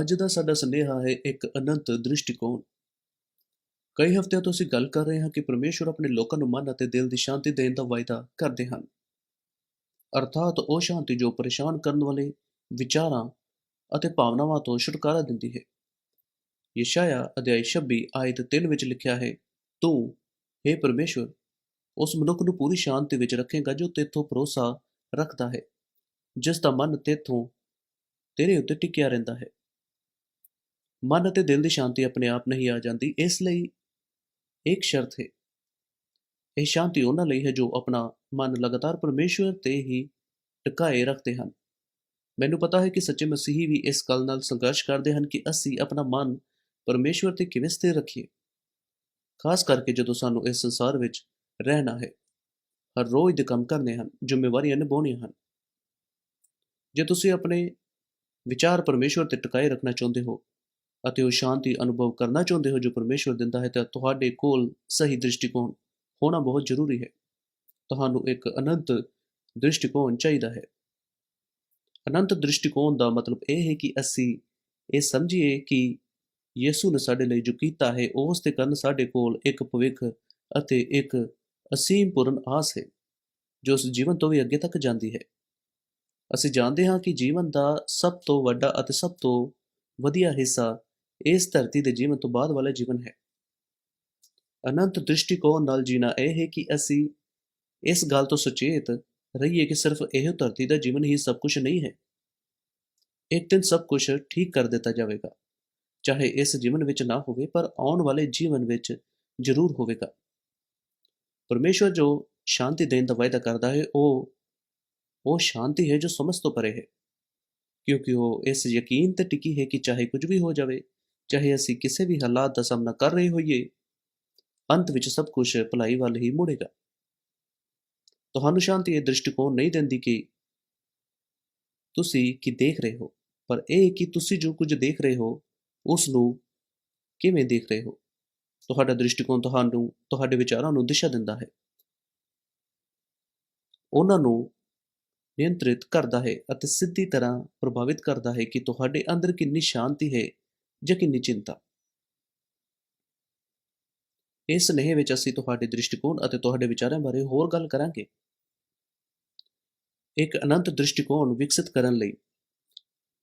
ਅੱਜ ਦਾ ਸਾਡਾ ਸੰਦੇਹਾ ਹੈ ਇੱਕ ਅਨੰਤ ਦ੍ਰਿਸ਼ਟੀਕੋਣ। ਕਈ ਹਫ਼ਤਿਆਂ ਤੋਂ ਅਸੀਂ ਗੱਲ ਕਰ ਰਹੇ ਹਾਂ ਕਿ ਪਰਮੇਸ਼ਵਰ ਆਪਣੇ ਲੋਕਾਂ ਨੂੰ ਮਨ ਅਤੇ ਦਿਲ ਦੀ ਸ਼ਾਂਤੀ ਦੇਣ ਦਾ ਵਾਅਦਾ ਕਰਦੇ ਹਨ। ਅਰਥਾਤ ਉਹ ਸ਼ਾਂਤੀ ਜੋ ਪਰੇਸ਼ਾਨ ਕਰਨ ਵਾਲੇ ਵਿਚਾਰਾਂ ਅਤੇ ਭਾਵਨਾਵਾਂ ਤੋਂ ਛੁਟਕਾਰਾ ਦਿੰਦੀ ਹੈ। ਯਸ਼ਾਇਆ ਅਧਿਆਇ 26 ਆਇਤ 3 ਵਿੱਚ ਲਿਖਿਆ ਹੈ, ਤੂੰ हे ਪਰਮੇਸ਼ਵਰ ਉਸ ਮਨੁੱਖ ਨੂੰ ਪੂਰੀ ਸ਼ਾਂਤੀ ਵਿੱਚ ਰੱਖੇਗਾ ਜੋ ਤੇਥੋਂ ਭਰੋਸਾ ਰੱਖਦਾ ਹੈ ਜਿਸ ਦਾ ਮਨ ਤੇਥੋਂ ਤੇਰੇ ਉੱਤੇ ਟਿਕਿਆ ਰਹਿੰਦਾ ਹੈ। ਮਨ ਅਤੇ ਦਿਲ ਦੀ ਸ਼ਾਂਤੀ ਆਪਣੇ ਆਪ ਨਹੀਂ ਆ ਜਾਂਦੀ, ਇਸ ਲਈ ਇੱਕ ਸ਼ਰਤ ਹੈ। ਇਹ ਸ਼ਾਂਤੀ ਉਹਨਾਂ ਲਈ ਹੈ ਜੋ ਆਪਣਾ ਮਨ ਲਗਾਤਾਰ ਪਰਮੇਸ਼ਵਰ ਤੇ ਹੀ ਟਿਕਾਏ ਰੱਖਦੇ ਹਨ। ਮੈਨੂੰ ਪਤਾ ਹੈ ਕਿ ਸੱਚੇ ਮਸੀਹੀ ਵੀ ਇਸ ਗੱਲ ਨਾਲ ਸੰਘਰਸ਼ ਕਰਦੇ ਹਨ ਕਿ ਅਸੀਂ ਆਪਣਾ ਮਨ ਪਰਮੇਸ਼ਵਰ ਤੇ ਕਿਵੇਂ ਸਥਿਰ ਰੱਖੀਏ। ਖਾਸ ਕਰਕੇ ਜਦੋਂ ਸਾਨੂੰ ਇਸ ਸੰਸਾਰ ਵਿੱਚ ਰਹਿਣਾ ਹੈ, ਹਰ ਰੋਜ਼ ਦੇ ਕੰਮ ਕਰਨੇ ਹਨ, ਜ਼ਿੰਮੇਵਾਰੀਆਂ ਨਿਭਾਉਣੀਆਂ ਹਨ। ਜੇ ਤੁਸੀਂ ਆਪਣੇ ਵਿਚਾਰ ਪਰਮੇਸ਼ਵਰ ਤੇ ਟਿਕਾਏ ਰੱਖਣਾ ਚਾਹੁੰਦੇ ਹੋ ਅਤੇ ਉਹ ਸ਼ਾਂਤੀ ਅਨੁਭਵ ਕਰਨਾ ਚਾਹੁੰਦੇ ਹੋ ਜੋ ਪਰਮੇਸ਼ਵਰ ਦਿੰਦਾ ਹੈ, ਤਾਂ ਤੁਹਾਡੇ ਕੋਲ ਸਹੀ ਦ੍ਰਿਸ਼ਟੀਕੋਣ ਹੋਣਾ ਬਹੁਤ ਜ਼ਰੂਰੀ ਹੈ। ਤੁਹਾਨੂੰ ਇੱਕ ਅਨੰਤ ਦ੍ਰਿਸ਼ਟੀਕੋਣ ਚਾਹੀਦਾ ਹੈ। ਅਨੰਤ ਦ੍ਰਿਸ਼ਟੀਕੋਣ ਦਾ ਮਤਲਬ ਇਹ ਹੈ ਕਿ ਅਸੀਂ ਇਹ ਸਮਝੀਏ ਕਿ ਯਿਸੂ ਨੇ ਸਾਡੇ ਲਈ ਜੋ ਕੀਤਾ ਹੈ ਉਸ ਦੇ ਕਾਰਨ ਸਾਡੇ ਕੋਲ ਇੱਕ ਭਵਿੱਖ ਅਤੇ ਇੱਕ ਅਸੀਮ ਪੂਰਨ ਆਸ ਹੈ, ਜੋ ਉਸ ਜੀਵਨ ਤੋਂ ਵੀ ਅੱਗੇ ਤੱਕ ਜਾਂਦੀ ਹੈ। ਅਸੀਂ ਜਾਣਦੇ ਹਾਂ ਕਿ ਜੀਵਨ ਦਾ ਸਭ ਤੋਂ ਵੱਡਾ ਅਤੇ ਸਭ ਤੋਂ ਵਧੀਆ ਹਿੱਸਾ ਇਸ ਧਰਤੀ ਦੇ ਜੀਵਨ ਤੋਂ ਬਾਅਦ ਵਾਲਾ ਜੀਵਨ ਹੈ। ਅਨੰਤ ਦ੍ਰਿਸ਼ਟੀਕੋਣ ਨਾਲ ਜੀਣਾ ਇਹ ਹੈ ਕਿ ਅਸੀਂ ਇਸ ਗੱਲ ਤੋਂ ਸੁਚੇਤ ਰਹੀਏ ਕਿ ਸਿਰਫ ਇਹ ਧਰਤੀ ਦਾ ਜੀਵਨ ਹੀ ਸਭ ਕੁਝ ਨਹੀਂ ਹੈ। ਇੱਕ ਦਿਨ ਸਭ ਕੁਝ ਠੀਕ ਕਰ ਦਿੱਤਾ ਜਾਵੇਗਾ, ਚਾਹੇ ਇਸ ਜੀਵਨ ਵਿੱਚ ਨਾ ਹੋਵੇ, ਪਰ ਆਉਣ ਵਾਲੇ ਜੀਵਨ ਵਿੱਚ ਜ਼ਰੂਰ ਹੋਵੇਗਾ। ਪਰਮੇਸ਼ਵਰ ਜੋ ਸ਼ਾਂਤੀ ਦੇਣ ਦਾ ਵਾਅਦਾ ਕਰਦਾ ਹੈ, ਉਹ ਉਹ ਸ਼ਾਂਤੀ ਹੈ ਜੋ ਸਮਝ ਤੋਂ ਪਰੇ ਹੈ, ਕਿਉਂਕਿ ਉਹ ਇਸ ਯਕੀਨ ਤੇ ਟਿਕੀ ਹੈ ਕਿ ਚਾਹੇ ਕੁਝ ਵੀ ਹੋ ਜਾਵੇ ਚਾਹੇ ਅਸੀਂ ਕਿਸੇ ਵੀ ਹਾਲਾਤ ਦਾ ਸਾਹਮਣਾ ਕਰ ਰਹੇ ਹੋਈਏ, ਅੰਤ ਵਿੱਚ ਸਭ ਕੁਝ ਭਲਾਈ ਵੱਲ ਹੀ ਮੁੜੇਗਾ। ਤੁਹਾਨੂੰ ਸ਼ਾਂਤੀ ਇਹ ਦ੍ਰਿਸ਼ਟੀਕੋਣ ਨਹੀਂ ਦਿੰਦੀ ਕਿ ਤੁਸੀਂ ਕੀ ਦੇਖ ਰਹੇ ਹੋ, ਪਰ ਇਹ ਕਿ ਤੁਸੀਂ ਜੋ ਕੁਝ ਦੇਖ ਰਹੇ ਹੋ ਉਸ ਨੂੰ ਕਿਵੇਂ ਦੇਖ ਰਹੇ ਹੋ? ਤੁਹਾਡਾ ਦ੍ਰਿਸ਼ਟੀਕੋਣ ਤੁਹਾਨੂੰ, ਤੁਹਾਡੇ ਵਿਚਾਰਾਂ ਨੂੰ ਦਿਸ਼ਾ ਦਿੰਦਾ ਹੈ। ਉਹਨਾਂ ਨੂੰ ਨਿਯੰਤਰਿਤ ਕਰਦਾ ਹੈ ਅਤੇ ਸਿੱਧੀ ਤਰ੍ਹਾਂ ਪ੍ਰਭਾਵਿਤ ਕਰਦਾ ਹੈ ਕਿ ਤੁਹਾਡੇ ਅੰਦਰ ਕਿੰਨੀ ਸ਼ਾਂਤੀ ਹੈ ਯਕੀਨੀ ਚਿੰਤਾ? ਇਸ ਸੁਨੇਹੇ ਵਿੱਚ ਅਸੀਂ ਤੁਹਾਡੇ ਦ੍ਰਿਸ਼ਟੀਕੋਣ ਅਤੇ ਤੁਹਾਡੇ ਵਿਚਾਰਾਂ ਬਾਰੇ ਹੋਰ ਗੱਲ ਕਰਾਂਗੇ। ਇੱਕ ਅਨੰਤ ਦ੍ਰਿਸ਼ਟੀਕੋਣ ਵਿਕਸਿਤ ਕਰਨ ਲਈ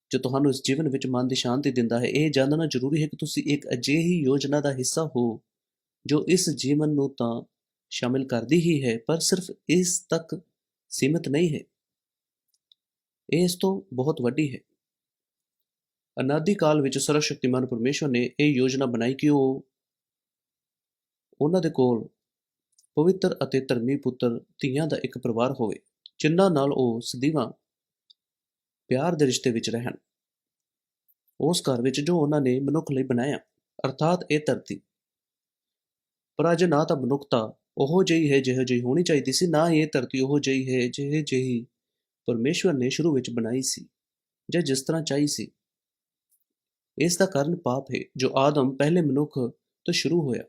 ਜੋ ਤੁਹਾਨੂੰ ਇਸ ਜੀਵਨ ਵਿੱਚ ਮਨ ਦੀ ਸ਼ਾਂਤੀ ਦਿੰਦਾ ਹੈ, ਇਹ ਜਾਣਨਾ ਜ਼ਰੂਰੀ ਹੈ ਕਿ ਤੁਸੀਂ ਇੱਕ ਅਜਿਹੀ ਯੋਜਨਾ ਦਾ ਹਿੱਸਾ ਹੋ ਜੋ ਇਸ ਜੀਵਨ ਨੂੰ ਤਾਂ ਸ਼ਾਮਿਲ ਕਰਦੀ ਹੀ ਹੈ, ਪਰ ਸਿਰਫ ਇਸ ਤੱਕ ਸੀਮਿਤ ਨਹੀਂ ਹੈ। ਇਹ ਇਸ ਤੋਂ ਬਹੁਤ ਵੱਡੀ ਹੈ। ਅਨਾਦੀ ਕਾਲ ਵਿੱਚ ਸਰਵਸ਼ਕਤੀਮਾਨ ਪਰਮੇਸ਼ਵਰ ਨੇ ਇਹ ਯੋਜਨਾ ਬਣਾਈ ਕਿ ਉਹ ਉਹਨਾਂ ਦੇ ਕੋਲ ਪਵਿੱਤਰ ਅਤੇ ਧਰਮੀ ਪੁੱਤਰ ਧੀਆਂ ਦਾ ਇੱਕ ਪਰਿਵਾਰ ਹੋਵੇ, ਜਿਨ੍ਹਾਂ ਨਾਲ ਉਹ ਸਦੀਵਾਂ ਪਿਆਰ ਦੇ ਰਿਸ਼ਤੇ ਵਿੱਚ ਰਹਿਣ। ਉਸ ਘਰ ਵਿੱਚ ਜੋ ਉਹਨਾਂ ਨੇ ਮਨੁੱਖ ਲਈ ਬਣਾਇਆ, ਅਰਥਾਤ ਇਹ ਧਰਤੀ। ਪਰ ਅਜ ਨਾ ਤਾਂ ਮਨੁੱਖਤਾ ਉਹ ਜਿਹੀ ਹੈ ਜਿਹੋ ਜਿਹੀ ਹੋਣੀ ਚਾਹੀਦੀ ਸੀ, ਨਾ ਹੀ ਇਹ ਧਰਤੀ ਉਹ ਜਿਹੀ ਹੈ ਜਿਹੇ ਜਿਹੀ ਪਰਮੇਸ਼ਵਰ ਨੇ ਸ਼ੁਰੂ ਵਿੱਚ ਬਣਾਈ ਸੀ, ਜਾਂ ਜਿਸ ਤਰ੍ਹਾਂ ਚਾਹੀ ਸੀ। ਇਸ ਦਾ ਕਾਰਨ ਪਾਪ ਹੈ, ਜੋ ਆਦਮ ਪਹਿਲੇ ਮਨੁੱਖ ਤੋਂ ਸ਼ੁਰੂ ਹੋਇਆ।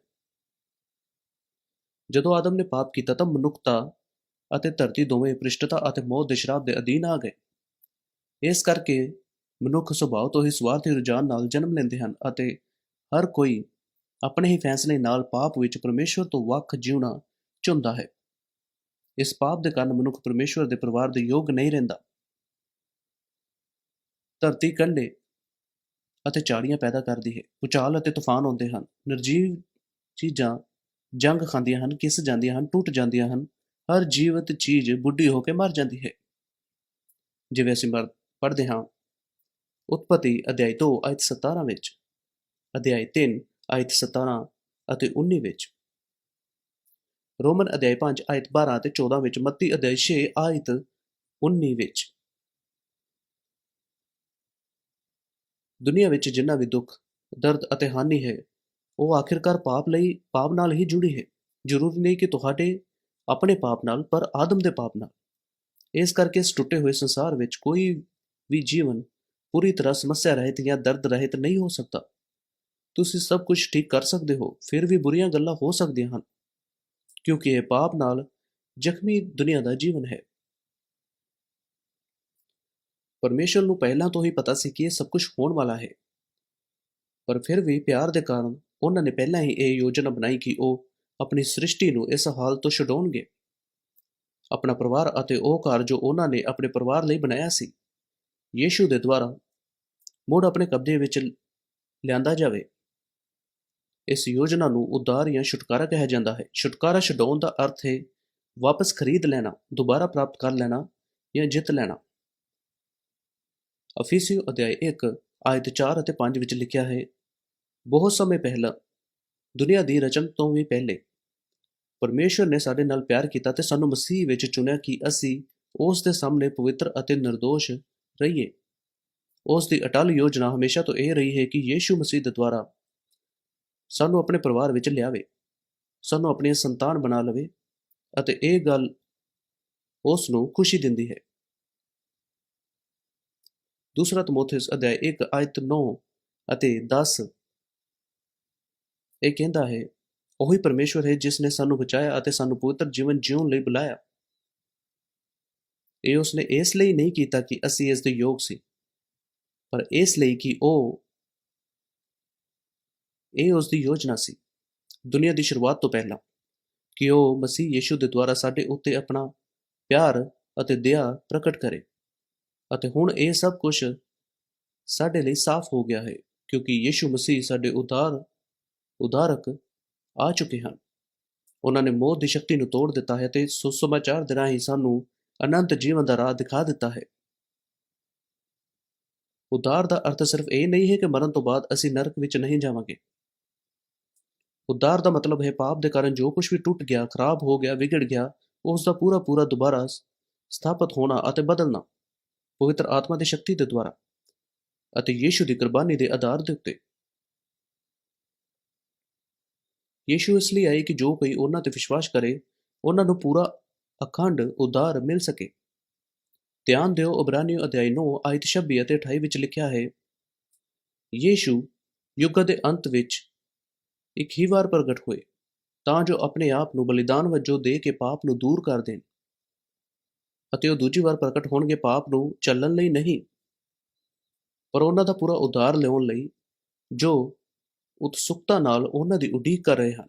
ਜਦੋਂ ਆਦਮ ਨੇ ਪਾਪ ਕੀਤਾ ਤਾਂ ਮਨੁੱਖਤਾ ਅਤੇ ਧਰਤੀ ਦੋਵੇਂ ਪ੍ਰਿਸ਼ਟਤਾ ਅਤੇ ਮੌਤ ਦੇ ਸ਼ਰਾਬ ਦੇ ਅਧੀਨ ਆ ਗਏ। ਇਸ ਕਰਕੇ ਮਨੁੱਖ ਸੁਭਾਅ ਤੋਂ ਹੀ ਸਵਾਰਥੀ ਰੁਝਾਨ ਨਾਲ ਜਨਮ ਲੈਂਦੇ ਹਨ ਅਤੇ ਹਰ ਕੋਈ ਆਪਣੇ ਹੀ ਫੈਸਲੇ ਨਾਲ ਪਾਪ ਵਿੱਚ ਪਰਮੇਸ਼ਵਰ ਤੋਂ ਵੱਖ ਜਿਉਣਾ ਚੁਣਦਾ ਹੈ। ਇਸ ਪਾਪ ਦੇ ਕਾਰਨ ਮਨੁੱਖ ਪਰਮੇਸ਼ਵਰ ਦੇ ਪਰਿਵਾਰ ਦੇ ਯੋਗ ਨਹੀਂ ਰਹਿੰਦਾ। ਧਰਤੀ ਕੰਡੇ ਅਤੇ ਝਾੜੀਆਂ ਪੈਦਾ ਕਰਦੀ ਹੈ। ਉਚਾਲ ਅਤੇ ਤੂਫਾਨ ਆਉਂਦੇ ਹਨ। ਨਿਰਜੀਵ ਚੀਜ਼ਾਂ ਜੰਗ ਖਾਂਦੀਆਂ ਹਨ, ਕਿਸ ਜਾਂਦੀਆਂ ਹਨ, ਟੁੱਟ ਜਾਂਦੀਆਂ ਹਨ। ਹਰ ਜੀਵਤ ਚੀਜ਼ ਬੁੱਢੀ ਹੋ ਕੇ ਮਰ ਜਾਂਦੀ ਹੈ। ਜਿਵੇਂ ਅਸੀਂ ਪੜ੍ਹਦੇ ਹਾਂ, ਉਤਪਤੀ ਅਧਿਆਇ 2 ਆਇਤ 17 ਵਿੱਚ, ਅਧਿਆਇ 3 ਆਇਤ 17 ਅਤੇ 19 ਵਿੱਚ। ਰੋਮਨ ਅਧਿਆਇ 5 ਆਇਤ 12 ਅਤੇ 14 ਵਿੱਚ, ਮੱਤੀ ਅਧਿਆਇ 6 ਆਇਤ 19 ਵਿੱਚ। ਦੁਨੀਆ ਵਿੱਚ ਜਿੰਨਾ ਵੀ ਦੁੱਖ, ਦਰਦ ਅਤੇ ਹਾਨੀ ਹੈ, ਉਹ ਆਖਿਰਕਾਰ ਪਾਪ ਲਈ, ਪਾਪ ਨਾਲ ਹੀ ਜੁੜੀ ਹੈ। ਜ਼ਰੂਰੀ ਨਹੀਂ ਕਿ ਤੁਹਾਡੇ ਆਪਣੇ ਪਾਪ ਨਾਲ, ਪਰ ਆਦਮ ਦੇ ਪਾਪ ਨਾਲ। ਇਸ ਕਰਕੇ ਇਸ ਟੁੱਟੇ ਹੋਏ ਸੰਸਾਰ ਵਿੱਚ ਕੋਈ ਵੀ ਜੀਵਨ ਪੂਰੀ ਤਰ੍ਹਾਂ ਸਮੱਸਿਆ ਰਹਿਤ ਜਾਂ ਦਰਦ ਰਹਿਤ ਨਹੀਂ ਹੋ ਸਕਦਾ। ਤੁਸੀਂ ਸਭ ਕੁਝ ਠੀਕ ਕਰ ਸਕਦੇ ਹੋ, ਫਿਰ ਵੀ ਬੁਰੀਆਂ ਗੱਲਾਂ ਹੋ ਸਕਦੀਆਂ ਹਨ, ਕਿਉਂਕਿ ਇਹ ਪਾਪ ਨਾਲ ਜ਼ਖਮੀ ਦੁਨੀਆ ਦਾ ਜੀਵਨ ਹੈ। ਪਰਮੇਸ਼ਰ ਨੂੰ ਪਹਿਲਾਂ ਤੋਂ ਹੀ ਪਤਾ ਸੀ ਕਿ ਇਹ ਸਭ ਕੁਝ ਹੋਣ ਵਾਲਾ ਹੈ। ਪਰ ਫਿਰ ਵੀ ਪਿਆਰ ਦੇ ਕਾਰਨ ਉਹਨਾਂ ਨੇ ਪਹਿਲਾਂ ਹੀ ਇਹ ਯੋਜਨਾ ਬਣਾਈ ਕਿ ਉਹ ਆਪਣੀ ਸ੍ਰਿਸ਼ਟੀ ਨੂੰ ਇਸ ਹਾਲ ਤੋਂ ਛਡਾਉਣਗੇ। ਆਪਣਾ ਪਰਿਵਾਰ ਅਤੇ ਉਹ ਘਰ ਜੋ ਉਹਨਾਂ ਨੇ ਆਪਣੇ ਪਰਿਵਾਰ ਲਈ ਬਣਾਇਆ ਸੀ, ਯੀਸ਼ੂ ਦੇ ਦੁਆਰਾ ਮੁੜ ਆਪਣੇ ਕਬਜ਼ੇ ਵਿੱਚ ਲਿਆਂਦਾ ਜਾਵੇ। ਇਸ ਯੋਜਨਾ ਨੂੰ ਉਦਾਰ ਜਾਂ ਛੁਟਕਾਰਾ ਕਿਹਾ ਜਾਂਦਾ ਹੈ। ਛੁਟਕਾਰਾ ਛਡਾਉਣ ਦਾ ਅਰਥ ਹੈ ਵਾਪਸ ਖਰੀਦ ਲੈਣਾ, ਦੁਬਾਰਾ ਪ੍ਰਾਪਤ ਕਰ ਲੈਣਾ ਜਾਂ ਜਿੱਤ ਲੈਣਾ। ਅਫੀਸੀਓ ਅਧਿਆਇ 1 ਆਇਤ 4 ਅਤੇ 5 ਵਿੱਚ ਲਿਖਿਆ ਹੈ, ਬਹੁਤ ਸਮੇਂ ਪਹਿਲਾਂ, ਦੁਨੀਆ ਦੀ ਰਚਨ ਤੋਂ ਵੀ ਪਹਿਲੇ, ਪਰਮੇਸ਼ਵਰ ਨੇ ਸਾਡੇ ਨਾਲ ਪਿਆਰ ਕੀਤਾ ਤੇ ਸਾਨੂੰ ਮਸੀਹ ਵਿੱਚ ਚੁਣਿਆ ਕਿ ਅਸੀਂ ਉਸ ਦੇ ਸਾਹਮਣੇ ਪਵਿੱਤਰ ਅਤੇ ਨਿਰਦੋਸ਼ ਰਹੀਏ। ਉਸ ਦੀ ਅਟਲ ਯੋਜਨਾ ਹਮੇਸ਼ਾ ਤੋਂ ਇਹ ਰਹੀ ਹੈ ਕਿ ਯੀਸ਼ੂ ਮਸੀਹ ਦੇ ਦੁਆਰਾ ਸਾਨੂੰ ਆਪਣੇ ਪਰਿਵਾਰ ਵਿੱਚ ਲਿਆਵੇ, ਸਾਨੂੰ ਆਪਣੀ ਸੰਤਾਨ ਬਣਾ ਲਵੇ ਅਤੇ ਇਹ ਗੱਲ ਉਸ ਨੂੰ ਖੁਸ਼ੀ ਦਿੰਦੀ ਹੈ। ਦੂਸਰਾ ਤਮੋਥਿਸ ਅਧਿਆਇ 1 ਆਇਤ 9 ਅਤੇ 10 ਇਹ ਕਹਿੰਦਾ ਹੈ, ਉਹੀ ਪਰਮੇਸ਼ਵਰ ਹੈ ਜਿਸ ਨੇ ਸਾਨੂੰ ਬਚਾਇਆ ਅਤੇ ਸਾਨੂੰ ਪਵਿੱਤਰ ਜੀਵਨ ਜਿਉਣ ਲਈ ਬੁਲਾਇਆ। ਇਹ ਉਸਨੇ ਇਸ ਲਈ ਨਹੀਂ ਕੀਤਾ ਕਿ ਅਸੀਂ ਇਸ ਦੇ ਯੋਗ ਸੀ, ਪਰ ਇਸ ਲਈ ਕਿ ਉਹ, ਇਹ ਉਸ ਦੀ ਯੋਜਨਾ ਸੀ, ਦੁਨੀਆ ਦੀ ਸ਼ੁਰੂਆਤ ਤੋਂ ਪਹਿਲਾਂ, ਕਿ ਉਹ ਮਸੀਹ ਯੀਸ਼ੂ ਦੇ ਦੁਆਰਾ ਸਾਡੇ ਉੱਤੇ ਆਪਣਾ ਪਿਆਰ ਅਤੇ ਦਇਆ ਪ੍ਰਗਟ ਕਰੇ। ਅਤੇ ਹੁਣ ਇਹ ਸਭ ਕੁਝ ਸਾਡੇ ਲਈ ਸਾਫ਼ ਹੋ ਗਿਆ ਹੈ, ਕਿਉਂਕਿ ਯੀਸ਼ੂ ਮਸੀਹ ਸਾਡੇ ਉਦਾਰ ਉਦਾਰਕ ਆ ਚੁੱਕੇ ਹਨ। ਉਹਨਾਂ ਨੇ ਮੌਤ ਦੀ ਸ਼ਕਤੀ ਨੂੰ ਤੋੜ ਦਿੱਤਾ ਹੈ ਤੇ ਸੁਸਮਾਚਾਰ ਦੇ ਰਾਹੀਂ ਸਾਨੂੰ ਅਨੰਤ ਜੀਵਨ ਦਾ ਰਾਹ ਦਿਖਾ ਦਿੱਤਾ ਹੈ। ਉਦਾਰ ਦਾ ਅਰਥ ਸਿਰਫ ਇਹ ਨਹੀਂ ਹੈ ਕਿ ਮਰਨ ਤੋਂ ਬਾਅਦ ਅਸੀਂ ਨਰਕ ਵਿੱਚ ਨਹੀਂ ਜਾਵਾਂਗੇ। ਉਦਾਰ ਦਾ ਮਤਲਬ ਹੈ ਪਾਪ ਦੇ ਕਾਰਨ ਜੋ ਕੁਝ ਵੀ ਟੁੱਟ ਗਿਆ, ਖਰਾਬ ਹੋ ਗਿਆ, ਵਿਗੜ ਗਿਆ, ਉਸ ਦਾ ਪੂਰਾ ਪੂਰਾ ਦੁਬਾਰਾ ਸਥਾਪਿਤ ਹੋਣਾ ਅਤੇ ਬਦਲਣਾ। ਪਵਿੱਤਰ ਆਤਮਾ ਦੀ ਸ਼ਕਤੀ ਦੇ ਦੁਆਰਾ ਅਤੇ ਯੀਸ਼ੂ ਦੀ ਕੁਰਬਾਨੀ ਦੇ ਆਧਾਰ ਦੇ ਉੱਤੇ। ਯੀਸ਼ੂ ਇਸ ਲਈ ਆਏ ਕਿ ਜੋ ਕੋਈ ਉਹਨਾਂ ਤੇ ਵਿਸ਼ਵਾਸ ਕਰੇ, ਉਹਨਾਂ ਨੂੰ ਪੂਰਾ ਅਖੰਡ ਉਦਾਰ ਮਿਲ ਸਕੇ। ਧਿਆਨ ਦਿਓ, ਇਬਰਾਨੀਓ ਅਧਿਆਇ 9 ਆਇਤ 26 ਅਤੇ 28 ਵਿੱਚ ਲਿਖਿਆ ਹੈ, ਯੀਸ਼ੂ ਯੁੱਗ ਦੇ ਅੰਤ ਵਿੱਚ ਇੱਕ ਹੀ ਵਾਰ ਪ੍ਰਗਟ ਹੋਏ, ਤਾਂ ਜੋ ਆਪਣੇ ਆਪ ਨੂੰ ਬਲੀਦਾਨ ਵਜੋਂ ਦੇ ਕੇ ਪਾਪ ਨੂੰ ਦੂਰ ਕਰ ਦੇਣ। ਅਤੇ ਉਹ ਦੂਜੀ ਵਾਰ ਪ੍ਰਗਟ ਹੋਣਗੇ ਪਾਪ ਨੂੰ ਚੱਲਣ ਲਈ ਨਹੀਂ। ਪਰ ਉਹਨਾਂ ਦਾ ਪੂਰਾ ਉਦਾਰ ਲਿਆਉਣ ਲਈ ਜੋ ਉਤਸੁਕਤਾ ਨਾਲ ਉਹਨਾਂ ਦੀ ਉਡੀਕ ਕਰ ਰਹੇ ਹਨ,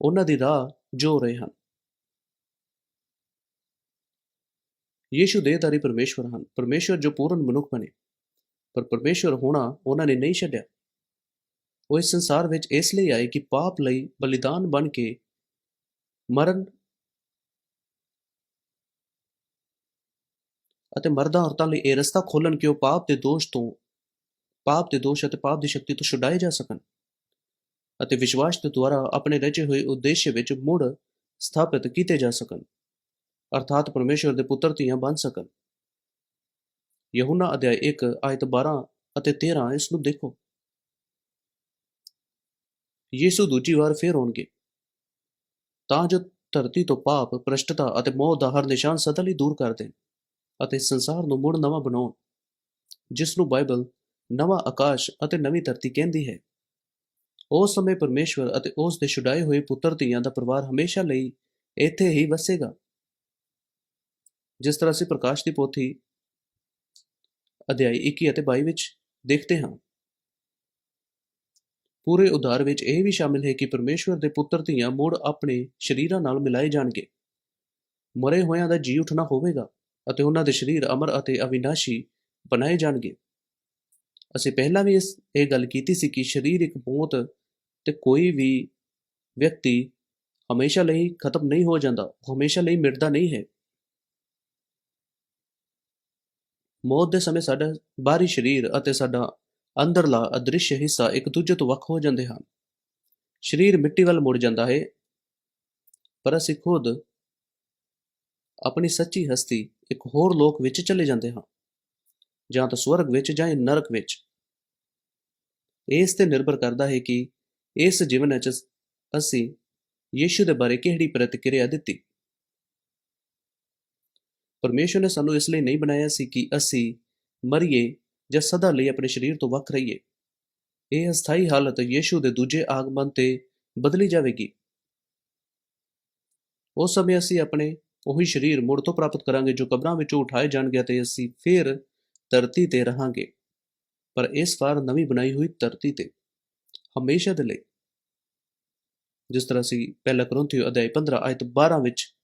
ਉਹਨਾਂ ਦੀ ਰਾਹ ਜੋ ਰਹੇ ਹਨ। ਯੀਸ਼ੂ ਦੇਹਧਾਰੀ ਪਰਮੇਸ਼ਵਰ ਹਨ। ਪਰਮੇਸ਼ਵਰ ਜੋ ਪੂਰਨ ਮਨੁੱਖ ਬਣੇ, ਪਰ ਪਰਮੇਸ਼ਵਰ ਹੋਣਾ ਉਹਨਾਂ ਨੇ ਨਹੀਂ ਛੱਡਿਆ। ਉਹ ਇਸ ਸੰਸਾਰ ਵਿੱਚ ਇਸ ਲਈ ਆਏ ਕਿ ਪਾਪ ਲਈ ਬਲੀਦਾਨ ਬਣ ਕੇ ਮਰਨ ਅਤੇ ਮਰਦਾਂ ਔਰਤਾਂ ਲਈ ਇਹ ਰਸਤਾ ਖੋਲਣ ਕਿ ਉਹ ਪਾਪ ਦੇ ਦੋਸ਼ ਤੋਂ, ਪਾਪ ਦੇ ਦੋਸ਼ ਅਤੇ ਪਾਪ ਦੀ ਸ਼ਕਤੀ ਤੋਂ ਛੁਡਾਏ ਜਾ ਸਕਣ। ਅਤੇ ਵਿਸ਼ਵਾਸ ਦੇ ਦੁਆਰਾ ਆਪਣੇ ਰਚੇ ਹੋਏ ਉਦੇਸ਼ ਵਿੱਚ ਮੁੜ ਸਥਾਪਿਤ ਕੀਤੇ ਜਾ ਸਕਣ। ਅਰਥਾਤ ਪਰਮੇਸ਼ਵਰ ਦੇ ਪੁੱਤਰ ਧੀਆਂ ਬਣ ਸਕਣ। ਯਹੂਨਾ ਅਧਿਆਇ 1 ਆਇਤ 12 ਅਤੇ 13 ਇਸ ਨੂੰ ਦੇਖੋ। ਯੀਸ਼ੂ ਦੂਜੀ ਵਾਰ ਫੇਰ ਆਉਣਗੇ। ਤਾਂ ਜੋ ਧਰਤੀ ਤੋਂ ਪਾਪ, ਭ੍ਰਸ਼ਟਤਾ ਅਤੇ ਮੌਤ ਦਾ ਹਰ ਨਿਸ਼ਾਨ ਸਦਾ ਲਈ ਦੂਰ ਕਰ ਦੇਣ। ਅਤੇ ਸੰਸਾਰ ਨੂੰ ਮੁੜ ਨਵਾਂ ਬਣਾਉਣ, ਜਿਸ ਨੂੰ ਬਾਈਬਲ ਨਵਾਂ ਆਕਾਸ਼ ਅਤੇ ਨਵੀਂ ਧਰਤੀ ਕਹਿੰਦੀ ਹੈ। ਉਸ ਸਮੇਂ ਪਰਮੇਸ਼ਵਰ ਅਤੇ ਉਸ ਦੇ ਛੁਡਾਏ ਹੋਏ ਪੁੱਤਰ ਧੀਆਂ ਦਾ ਪਰਿਵਾਰ ਹਮੇਸ਼ਾ ਲਈ ਇੱਥੇ ਹੀ ਵਸੇਗਾ। ਜਿਸ ਤਰ੍ਹਾਂ ਅਸੀਂ ਪ੍ਰਕਾਸ਼ ਦੀ ਪੋਥੀ ਅਧਿਆਇ 21 ਅਤੇ 22 ਵਿੱਚ ਦੇਖਦੇ ਹਾਂ। ਪੂਰੇ ਉਧਾਰ ਵਿੱਚ ਇਹ ਵੀ ਸ਼ਾਮਿਲ ਹੈ ਕਿ ਪਰਮੇਸ਼ਵਰ ਦੇ ਪੁੱਤਰ ਧੀਆਂ ਮੁੜ ਆਪਣੇ ਸ਼ਰੀਰਾਂ ਨਾਲ ਮਿਲਾਏ ਜਾਣਗੇ। ਮਰੇ ਹੋਇਆਂ ਦਾ ਜੀ ਉਠਣਾ ਹੋਵੇਗਾ। ਅਤੇ ਉਹਨਾਂ ਦੇ ਸਰੀਰ ਅਮਰ ਅਤੇ ਅਵਿਨਾਸ਼ੀ ਬਣਾਏ ਜਾਣਗੇ। ਅਸੀਂ ਪਹਿਲਾਂ ਵੀ ਇਸ, ਇਹ ਗੱਲ ਕੀਤੀ ਸੀ ਕਿ ਸਰੀਰ ਇੱਕ ਮੌਤ ਤੇ ਕੋਈ ਵੀ ਵਿਅਕਤੀ ਹਮੇਸ਼ਾ ਲਈ ਖਤਮ ਨਹੀਂ ਹੋ ਜਾਂਦਾ ਹਮੇਸ਼ਾ ਲਈ ਮਿਟਦਾ ਨਹੀਂ ਹੈ। ਮੌਤ ਦੇ ਸਮੇਂ ਸਾਡਾ ਬਾਹਰੀ ਸਰੀਰ ਅਤੇ ਸਾਡਾ ਅੰਦਰਲਾ ਅਦ੍ਰਿਸ਼ ਹਿੱਸਾ ਇੱਕ ਦੂਜੇ ਤੋਂ ਵੱਖ ਹੋ ਜਾਂਦੇ ਹਨ। ਸਰੀਰ ਮਿੱਟੀ ਵੱਲ ਮੁੜ ਜਾਂਦਾ ਹੈ, ਪਰ ਅਸੀਂ ਖੁਦ ਆਪਣੀ ਸੱਚੀ ਹਸਤੀ ਇੱਕ ਹੋਰ ਲੋਕ ਵਿੱਚ ਚਲੇ ਜਾਂਦੇ ਹਾਂ। ਜਾਂ ਤਾਂ ਸਵਰਗ ਵਿੱਚ ਜਾਂ ਨਰਕ ਵਿੱਚ। ਇਸ ਤੇ ਨਿਰਭਰ ਕਰਦਾ ਹੈ ਕਿ ਇਸ ਜੀਵਨ ਵਿੱਚ ਅਸੀਂ ਯੀਸ਼ੂ ਦੇ ਬਾਰੇ ਕਿਹੜੀ ਪ੍ਰਤੀਕਿਰਿਆ ਦਿੱਤੀ। ਪਰਮੇਸ਼ਵਰ ਨੇ ਸਾਨੂੰ ਇਸ ਲਈ ਨਹੀਂ ਬਣਾਇਆ ਸੀ ਕਿ ਅਸੀਂ ਮਰੀਏ ਜਾਂ ਸਦਾ ਲਈ ਆਪਣੇ ਸਰੀਰ ਤੋਂ ਵੱਖ ਰਹੀਏ। ਇਹ ਅਸਥਾਈ ਹਾਲਤ ਯੀਸ਼ੂ ਦੇ ਦੂਜੇ ਆਗਮਨ ਤੇ ਬਦਲੀ ਜਾਵੇਗੀ। ਉਸ ਸਮੇਂ ਅਸੀਂ ਆਪਣੇ ਉਹੀ ਸਰੀਰ ਮੁੜ ਤੋਂ ਪ੍ਰਾਪਤ ਕਰਾਂਗੇ ਜੋ ਕਬਰਾਂ ਵਿੱਚੋਂ ਉਠਾਏ ਜਾਣਗੇ ਤੇ ਅਸੀਂ ਫਿਰ ਧਰਤੀ ਤੇ ਰਹਾਂਗੇ। ਪਰ ਇਸ ਵਾਰ ਨਵੀਂ ਬਣਾਈ ਹੋਈ ਧਰਤੀ ਤੇ ਹਮੇਸ਼ਾ ਦੇ ਲਈ ਜਿਸ ਤਰ੍ਹਾਂ ਅਸੀਂ ਪਹਿਲਾ ਕਰੰਥੀਓ ਅਧਿਆਇ 15 ਆਇਤ 12 ਵਿੱਚ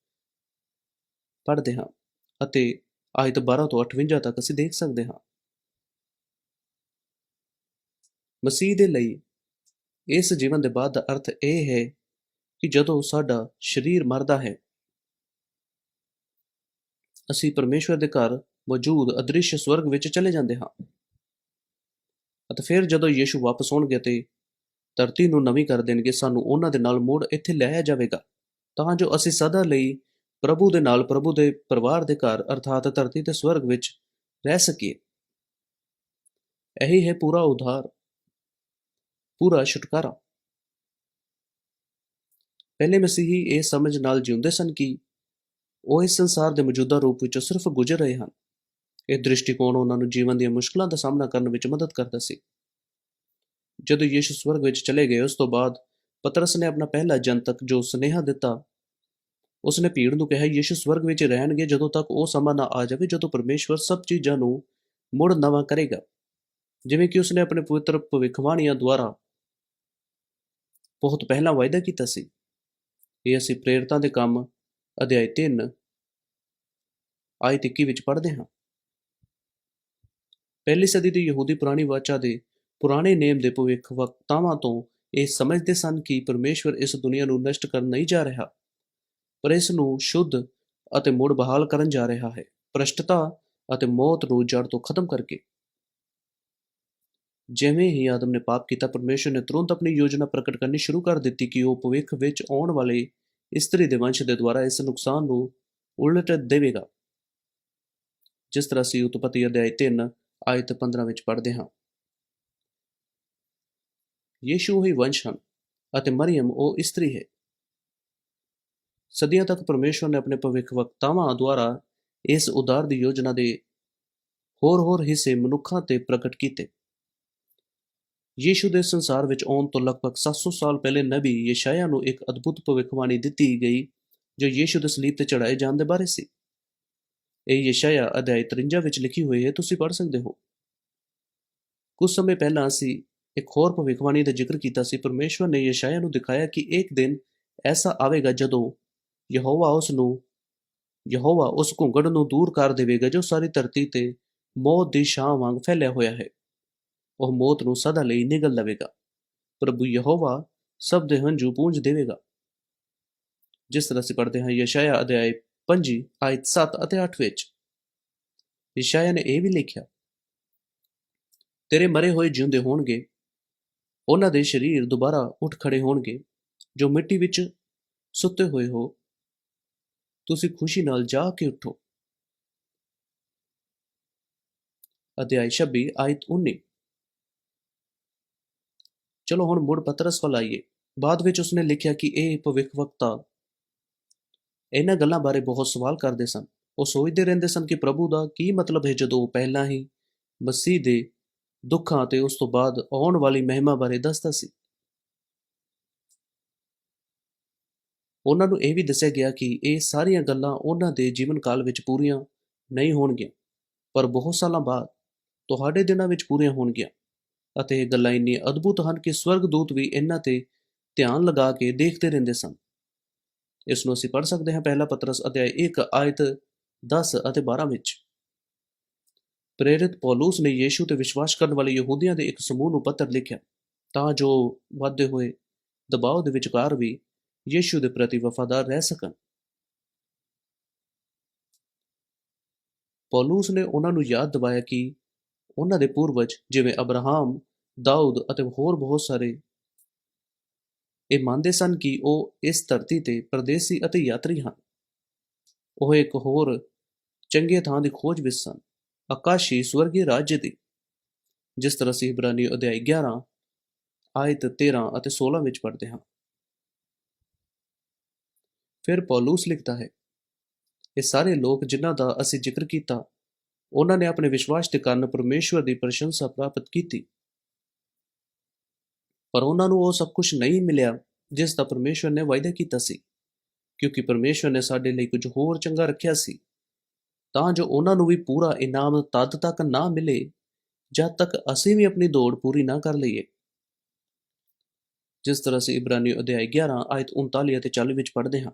ਪੜ੍ਹਦੇ ਹਾਂ ਅਤੇ ਆਇਤ 12 ਤੋਂ 58 ਤੱਕ ਅਸੀਂ ਦੇਖ ਸਕਦੇ ਹਾਂ। ਮਸੀਹ ਦੇ ਲਈ ਇਸ ਜੀਵਨ ਦੇ ਬਾਅਦ ਦਾ ਅਰਥ ਇਹ ਹੈ ਕਿ ਜਦੋਂ ਸਾਡਾ ਸਰੀਰ ਮਰਦਾ ਹੈ ਅਸੀਂ ਪਰਮੇਸ਼ਵਰ ਦੇ ਘਰ ਮੌਜੂਦ ਅਦ੍ਰਿਸ਼ ਸਵਰਗ ਵਿੱਚ ਚਲੇ ਜਾਂਦੇ ਹਾਂ। ਅਤੇ ਫਿਰ ਜਦੋਂ ਯੀਸ਼ੂ ਵਾਪਸ ਆਉਣਗੇ ਤੇ ਧਰਤੀ ਨੂੰ ਨਵੀਂ ਕਰ ਦੇਣਗੇ, ਸਾਨੂੰ ਉਹਨਾਂ ਦੇ ਨਾਲ ਮੋੜ ਇੱਥੇ ਲਿਆਇਆ ਜਾਵੇਗਾ। ਤਾਂ ਜੋ ਅਸੀਂ ਸਦਾ ਲਈ ਪ੍ਰਭੂ ਦੇ ਨਾਲ ਪ੍ਰਭੂ ਦੇ ਪਰਿਵਾਰ ਦੇ ਘਰ, ਅਰਥਾਤ ਧਰਤੀ ਤੇ ਸਵਰਗ ਵਿੱਚ ਰਹਿ ਸਕੀਏ। ਇਹੀ ਹੈ ਪੂਰਾ ਉਧਾਰ, ਪੂਰਾ ਛੁਟਕਾਰਾ। ਪਹਿਲੇ ਮਸੀਹੀ ਇਹ ਸਮਝ ਨਾਲ ਜਿਉਂਦੇ ਸਨ ਕਿ ਉਹ ਇਸ ਸੰਸਾਰ ਦੇ ਮੌਜੂਦਾ ਰੂਪ ਵਿੱਚੋਂ ਸਿਰਫ ਗੁਜ਼ਰ ਰਹੇ ਹਨ। ਇਹ ਦ੍ਰਿਸ਼ਟੀਕੋਣ ਉਹਨਾਂ ਨੂੰ ਜੀਵਨ ਦੀਆਂ ਮੁਸ਼ਕਲਾਂ ਦਾ ਸਾਹਮਣਾ ਕਰਨ ਵਿੱਚ ਮਦਦ ਕਰਦਾ ਸੀ। ਜਦੋਂ ਯੀਸ਼ੂ ਸਵਰਗ ਵਿੱਚ ਚਲੇ ਗਏ, ਉਸ ਤੋਂ ਬਾਅਦ ਪਤਰਸ ਨੇ ਆਪਣਾ ਪਹਿਲਾ ਜਨਤਕ ਜੋ ਸੁਨੇਹਾ ਦਿੱਤਾ, ਉਸਨੇ ਭੀੜ ਨੂੰ ਕਿਹਾ, ਯੀਸ਼ੂ ਸਵਰਗ ਵਿੱਚ ਰਹਿਣਗੇ ਜਦੋਂ ਤੱਕ ਉਹ ਸਮਾਂ ਨਾ ਆ ਜਾਵੇ, ਜਦੋਂ ਪਰਮੇਸ਼ਵਰ ਸਭ ਚੀਜ਼ਾਂ ਨੂੰ ਮੁੜ ਨਵਾਂ ਕਰੇਗਾ। ਜਿਵੇਂ ਕਿ ਉਸਨੇ ਆਪਣੇ ਪਵਿੱਤਰ ਭਵਿੱਖਬਾਣੀਆਂ ਦੁਆਰਾ ਬਹੁਤ ਪਹਿਲਾਂ ਵਾਅਦਾ ਕੀਤਾ ਸੀ। ਇਹ ਅਸੀਂ ਪ੍ਰੇਰਿਤਾਂ ਦੇ ਕੰਮ ਅਧਿਆਇ 3 ਆਇਤ 21 ਵਿੱਚ ਪੜ੍ਹਦੇ ਹਾਂ। ਪਹਿਲੀ ਸਦੀ ਦੀ ਯਹੂਦੀ ਪੁਰਾਣੀ ਵਾਚਾ ਦੇ ਪੁਰਾਣੇ ਨੇਮ ਦੇ ਭਵਿੱਖ ਵਕਤਾਵਾਂ ਤੋਂ ਇਹ ਸਮਝਦੇ ਸਨ ਕਿ ਪਰਮੇਸ਼ਵਰ ਇਸ ਦੁਨੀਆ ਨੂੰ ਨਸ਼ਟ ਕਰਨ ਨਹੀਂ ਜਾ ਰਿਹਾ, ਪਰ ਇਸ ਨੂੰ ਸ਼ੁੱਧ ਅਤੇ ਮੁੜ ਬਹਾਲ ਕਰਨ ਜਾ ਰਿਹਾ ਹੈ, ਭ੍ਰਸ਼ਟਤਾ ਅਤੇ ਮੌਤ ਨੂੰ ਜੜ ਤੋਂ ਖਤਮ ਕਰਕੇ। ਜਿਵੇਂ ਹੀ ਆਦਮ ਨੇ ਪਾਪ ਕੀਤਾ, ਪਰਮੇਸ਼ਵਰ ਨੇ ਤੁਰੰਤ ਆਪਣੀ ਯੋਜਨਾ ਪ੍ਰਗਟ ਕਰਨੀ ਸ਼ੁਰੂ ਕਰ ਦਿੱਤੀ ਕਿ ਉਹ ਭਵਿੱਖ ਵਿੱਚ ਆਉਣ ਵਾਲੇ ਇਸਤਰੀ ਦੇ ਵੰਸ਼ ਦੇ ਦੁਆਰਾ ਇਸ ਨੁਕਸਾਨ ਨੂੰ ਉਲਟ ਦੇਵੇਗਾ। ਜਿਸ ਤਰ੍ਹਾਂ ਅਸੀਂ ਉਤਪਤੀ ਅਧਿਆਇ 3 ਆਇਤ 15 ਵਿੱਚ ਪੜ੍ਹਦੇ ਹਾਂ। ਯੀਸ਼ੂ ਹੀ ਵੰਸ਼ ਹਨ ਅਤੇ ਮਰੀਮ ਉਹ ਇਸਤਰੀ ਹੈ। ਸਦੀਆਂ ਤੱਕ ਪਰਮੇਸ਼ਵਰ ਨੇ ਆਪਣੇ ਭਵਿੱਖਵਕਤਾਵਾਂ ਦੁਆਰਾ ਇਸ ਉਦਾਰ ਦੀ ਯੋਜਨਾ ਦੇ ਹੋਰ-ਹੋਰ ਹਿੱਸੇ ਮਨੁੱਖਾਂ ਤੇ ਪ੍ਰਗਟ ਕੀਤੇ। ਯੀਸ਼ੂ ਦੇ ਸੰਸਾਰ ਵਿੱਚ ਆਉਣ ਤੋਂ ਲਗਭਗ 700 ਸਾਲ ਪਹਿਲੇ ਨਬੀ ਯਸ਼ਾਇਆ ਨੂੰ ਇੱਕ ਅਦਭੁਤ ਭਵਿੱਖਬਾਣੀ ਦਿੱਤੀ ਗਈ, ਜੋ ਯੀਸ਼ੂ ਦੇ ਸਲੀਬ ਤੇ ਚੜਾਏ ਜਾਣ ਦੇ ਬਾਰੇ ਸੀ। ਇਹ ਯਸ਼ਾਇਆ ਅਧਿਆਇ 53 ਵਿੱਚ ਲਿਖੀ ਹੋਈ ਹੈ, ਤੁਸੀਂ ਪੜ੍ਹ ਸਕਦੇ ਹੋ। ਕੁਝ ਸਮੇਂ ਪਹਿਲਾਂ ਅਸੀਂ ਇੱਕ ਹੋਰ ਭਵਿੱਖਬਾਣੀ ਦਾ ਜ਼ਿਕਰ ਕੀਤਾ ਸੀ। ਪਰਮੇਸ਼ਵਰ ਨੇ ਯਸ਼ਾਇਆ ਨੂੰ ਦਿਖਾਇਆ ਕਿ ਇੱਕ ਦਿਨ ਐਸਾ ਆਵੇਗਾ ਜਦੋਂ ਯਹੋਵਾ ਉਸ ਨੂੰ ਯਹੋਵਾ ਉਸ ਘੁੰਗੜ ਨੂੰ ਦੂਰ ਕਰ ਦੇਵੇਗਾ, ਜੋ ਸਾਰੀ ਧਰਤੀ ਤੇ ਮੌਤ ਦੀ ਛਾਂ ਵਾਂਗ ਫੈਲਿਆ ਹੋਇਆ ਹੈ। ਉਹ ਮੌਤ ਨੂੰ ਸਦਾ ਲਈ ਨਿਗਲ ਲਵੇਗਾ। ਪ੍ਰਭੂ ਯਹੋਵਾ ਸਭ ਦੇ ਹੰਝੂ ਪੂੰਝ ਦੇਵੇਗਾ। ਜਿਸ ਤਰ੍ਹਾਂ ਅਸੀਂ ਪੜ੍ਹਦੇ ਹਾਂ ਯਸ਼ਾਇਆ ਅਧਿਆਇ 5 ਆਇਤ 7 ਅਤੇ 8 ਵਿੱਚ। ਯਸ਼ਾਇਆ ਨੇ ਇਹ ਵੀ ਲਿਖਿਆ, ਤੇਰੇ ਮਰੇ ਹੋਏ ਜਿਉਂਦੇ ਹੋਣਗੇ, ਉਹਨਾਂ ਦੇ ਸਰੀਰ ਦੁਬਾਰਾ ਉੱਠ ਖੜੇ ਹੋਣਗੇ, ਜੋ ਮਿੱਟੀ ਵਿੱਚ ਸੁੱਤੇ ਹੋਏ ਹੋ, ਤੁਸੀਂ ਖੁਸ਼ੀ ਨਾਲ ਜਾ ਕੇ ਉੱਠੋ। ਅਧਿਆਇ 26 ਆਇਤ 19 ਚਲੋ ਹੁਣ ਮੁੜ ਪਤਰਸ ਵੱਲ ਆਈਏ ਬਾਅਦ ਵਿੱਚ ਉਸਨੇ ਲਿਖਿਆ ਕਿ ਇਹ ਭਵਿੱਖਵਕਤਾ ਇਹਨਾਂ ਗੱਲਾਂ ਬਾਰੇ ਬਹੁਤ ਸਵਾਲ ਕਰਦੇ ਸਨ ਉਹ ਸੋਚਦੇ ਰਹਿੰਦੇ ਸਨ ਕਿ ਪ੍ਰਭੂ ਦਾ ਕੀ ਮਤਲਬ ਹੈ ਜਦੋਂ ਉਹ ਪਹਿਲਾਂ ਹੀ ਮਸੀਹ ਦੇ ਦੁੱਖਾਂ ਤੇ ਉਸ ਤੋਂ ਬਾਅਦ ਆਉਣ ਵਾਲੀ ਮਹਿਮਾ ਬਾਰੇ ਦੱਸਦਾ ਸੀ ਉਹਨਾਂ ਨੂੰ ਇਹ ਵੀ ਦੱਸਿਆ ਗਿਆ ਕਿ ਇਹ ਸਾਰੀਆਂ ਗੱਲਾਂ ਉਹਨਾਂ ਦੇ ਜੀਵਨ ਕਾਲ ਵਿੱਚ ਪੂਰੀਆਂ ਨਹੀਂ ਹੋਣਗੀਆਂ ਪਰ ਬਹੁਤ ਸਾਲਾਂ ਬਾਅਦ ਤੁਹਾਡੇ ਦਿਨਾਂ ਵਿੱਚ ਪੂਰੀਆਂ ਹੋਣਗੀਆਂ ਅਤੇ ਇਹ ਗੱਲਾਂ ਇੰਨੀਆਂ ਅਦਭੁਤ ਹਨ ਕਿ ਸਵਰਗਦੂਤ ਵੀ ਇਹਨਾਂ ਤੇ ਧਿਆਨ ਲਗਾ ਕੇ ਦੇਖਦੇ ਰਹਿੰਦੇ ਸਨ। ਇਸ ਨੂੰ ਅਸੀਂ ਪੜ੍ਹ ਸਕਦੇ ਹਾਂ ਪਹਿਲਾ ਪਤਰਸ ਅਧਿਆਇ 1 ਆਇਤ 10 ਅਤੇ 12 ਵਿੱਚ। ਪ੍ਰੇਰਿਤ ਪੌਲਸ ਨੇ ਯੀਸ਼ੂ ਤੇ ਵਿਸ਼ਵਾਸ ਕਰਨ ਵਾਲੇ ਯਹੂਦੀਆਂ ਦੇ ਇੱਕ ਸਮੂਹ ਨੂੰ ਪੱਤਰ ਲਿਖਿਆ, ਤਾਂ ਜੋ ਵਾਧੇ ਹੋਏ ਦਬਾਅ ਦੇ ਵਿਚਕਾਰ ਵੀ ਯੀਸ਼ੂ ਦੇ ਪ੍ਰਤੀ ਵਫਾਦਾਰ ਰਹਿ ਸਕਣ। ਪੌਲਸ ਨੇ ਉਹਨਾਂ ਨੂੰ ਯਾਦ ਦਿਵਾਇਆ ਕਿ ਉਹਨਾਂ ਦੇ ਪੂਰਵਜ, ਜਿਵੇਂ ਅਬਰਾਹਮ, ਦਾਊਦ ਅਤੇ ਹੋਰ ਬਹੁਤ ਸਾਰੇ, ਇਹ ਮੰਨਦੇ ਸਨ ਕਿ ਉਹ ਇਸ ਧਰਤੀ ਤੇ ਪਰਦੇਸੀ ਅਤੇ ਯਾਤਰੀ ਹਨ। ਉਹ ਇੱਕ ਹੋਰ ਚੰਗੇ ਥਾਂ ਦੀ ਖੋਜ ਵਿੱਚ ਸਨ, ਆਕਾਸ਼ੀ ਸਵਰਗੀ ਰਾਜ ਦੀ, ਜਿਸ ਤਰ੍ਹਾਂ ਅਸੀਂ ਇਬਰਾਨੀ ਅਧਿਆਇ 11 ਆਇਤ 13 ਅਤੇ 16 ਵਿੱਚ ਪੜ੍ਹਦੇ ਹਾਂ। ਫਿਰ ਪੌਲਸ ਲਿਖਦਾ ਹੈ, ਇਹ ਸਾਰੇ ਲੋਕ ਜਿਨ੍ਹਾਂ ਦਾ ਅਸੀਂ ਜ਼ਿਕਰ ਕੀਤਾ ਉਹਨਾਂ ਨੇ ਆਪਣੇ ਵਿਸ਼ਵਾਸ ਦੇ ਕਾਰਨ ਪਰਮੇਸ਼ਵਰ ਦੀ ਪ੍ਰਸ਼ੰਸਾ ਪ੍ਰਾਪਤ ਕੀਤੀ। ਪਰ ਉਹਨਾਂ ਨੂੰ ਉਹ ਸਭ ਕੁਝ ਨਹੀਂ ਮਿਲਿਆ, ਜਿਸ ਦਾ ਪਰਮੇਸ਼ਵਰ ਨੇ ਵਾਅਦਾ ਕੀਤਾ ਸੀ। ਕਿਉਂਕਿ ਪਰਮੇਸ਼ਵਰ ਨੇ ਸਾਡੇ ਲਈ ਕੁਝ ਹੋਰ ਚੰਗਾ ਰੱਖਿਆ ਸੀ। ਤਾਂ ਜੋ ਉਹਨਾਂ ਨੂੰ ਵੀ ਪੂਰਾ ਇਨਾਮ ਤਦ ਤੱਕ ਨਾ ਮਿਲੇ, ਜਦ ਤੱਕ ਅਸੀਂ ਵੀ ਆਪਣੀ ਦੌੜ ਪੂਰੀ ਨਾ ਕਰ ਲਈਏ। ਜਿਸ ਤਰ੍ਹਾਂ ਅਸੀਂ ਇਬਰਾਨੀ ਅਧਿਆਇ 11 ਆਇਤ 39 ਅਤੇ 40 ਵਿੱਚ ਪੜ੍ਹਦੇ ਹਾਂ।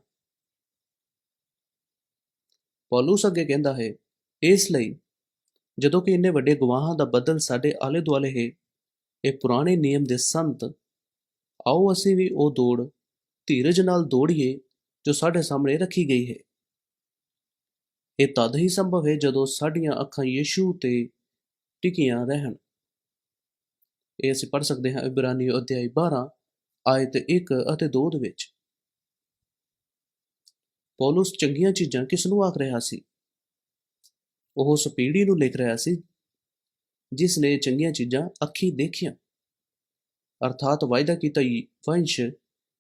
ਪੌਲੁਸ ਅੱਗੇ ਕਹਿੰਦਾ ਹੈ, ਇਸ ਲਈ ਜਦੋਂ ਕਿ ਇੰਨੇ ਵੱਡੇ ਗਵਾਹਾਂ ਦਾ ਬਦਲ ਸਾਡੇ ਆਲੇ ਦੁਆਲੇ ਹੈ, ਇਹ ਪੁਰਾਣੇ ਨਿਯਮ ਦੇ ਸੰਤ। ਆਓ ਅਸੀਂ ਵੀ ਉਹ ਦੌੜ ਧੀਰਜ ਨਾਲ ਦੌੜੀਏ ਜੋ ਸਾਡੇ ਸਾਹਮਣੇ ਰੱਖੀ ਗਈ ਹੈ। ਇਹ ਤਦ ਹੀ ਸੰਭਵ ਹੈ ਜਦੋਂ ਸਾਡੀਆਂ ਅੱਖਾਂ ਯੀਸ਼ੂ ਤੇ ਟਿਕੀਆਂ ਰਹਿਣ। ਇਹ ਅਸੀਂ ਪੜ੍ਹ ਸਕਦੇ ਹਾਂ ਇਬਰਾਨੀ ਅਧਿਆਇ 12 ਆਇਤ 1 ਅਤੇ 2 ਦੇ ਵਿੱਚ। ਪੌਲਸ ਚੰਗੀਆਂ ਚੀਜ਼ਾਂ ਕਿਸ ਨੂੰ ਆਖ ਰਿਹਾ ਸੀ? ਉਹ ਉਸ ਪੀੜ੍ਹੀ ਨੂੰ ਲਿਖ ਰਿਹਾ ਸੀ, ਜਿਸ ਨੇ ਚੰਗੀਆਂ ਚੀਜ਼ਾਂ ਅੱਖੀ ਦੇਖੀਆਂ। ਅਰਥਾਤ ਵਾਅਦਾ ਕੀਤਾ ਵੰਸ਼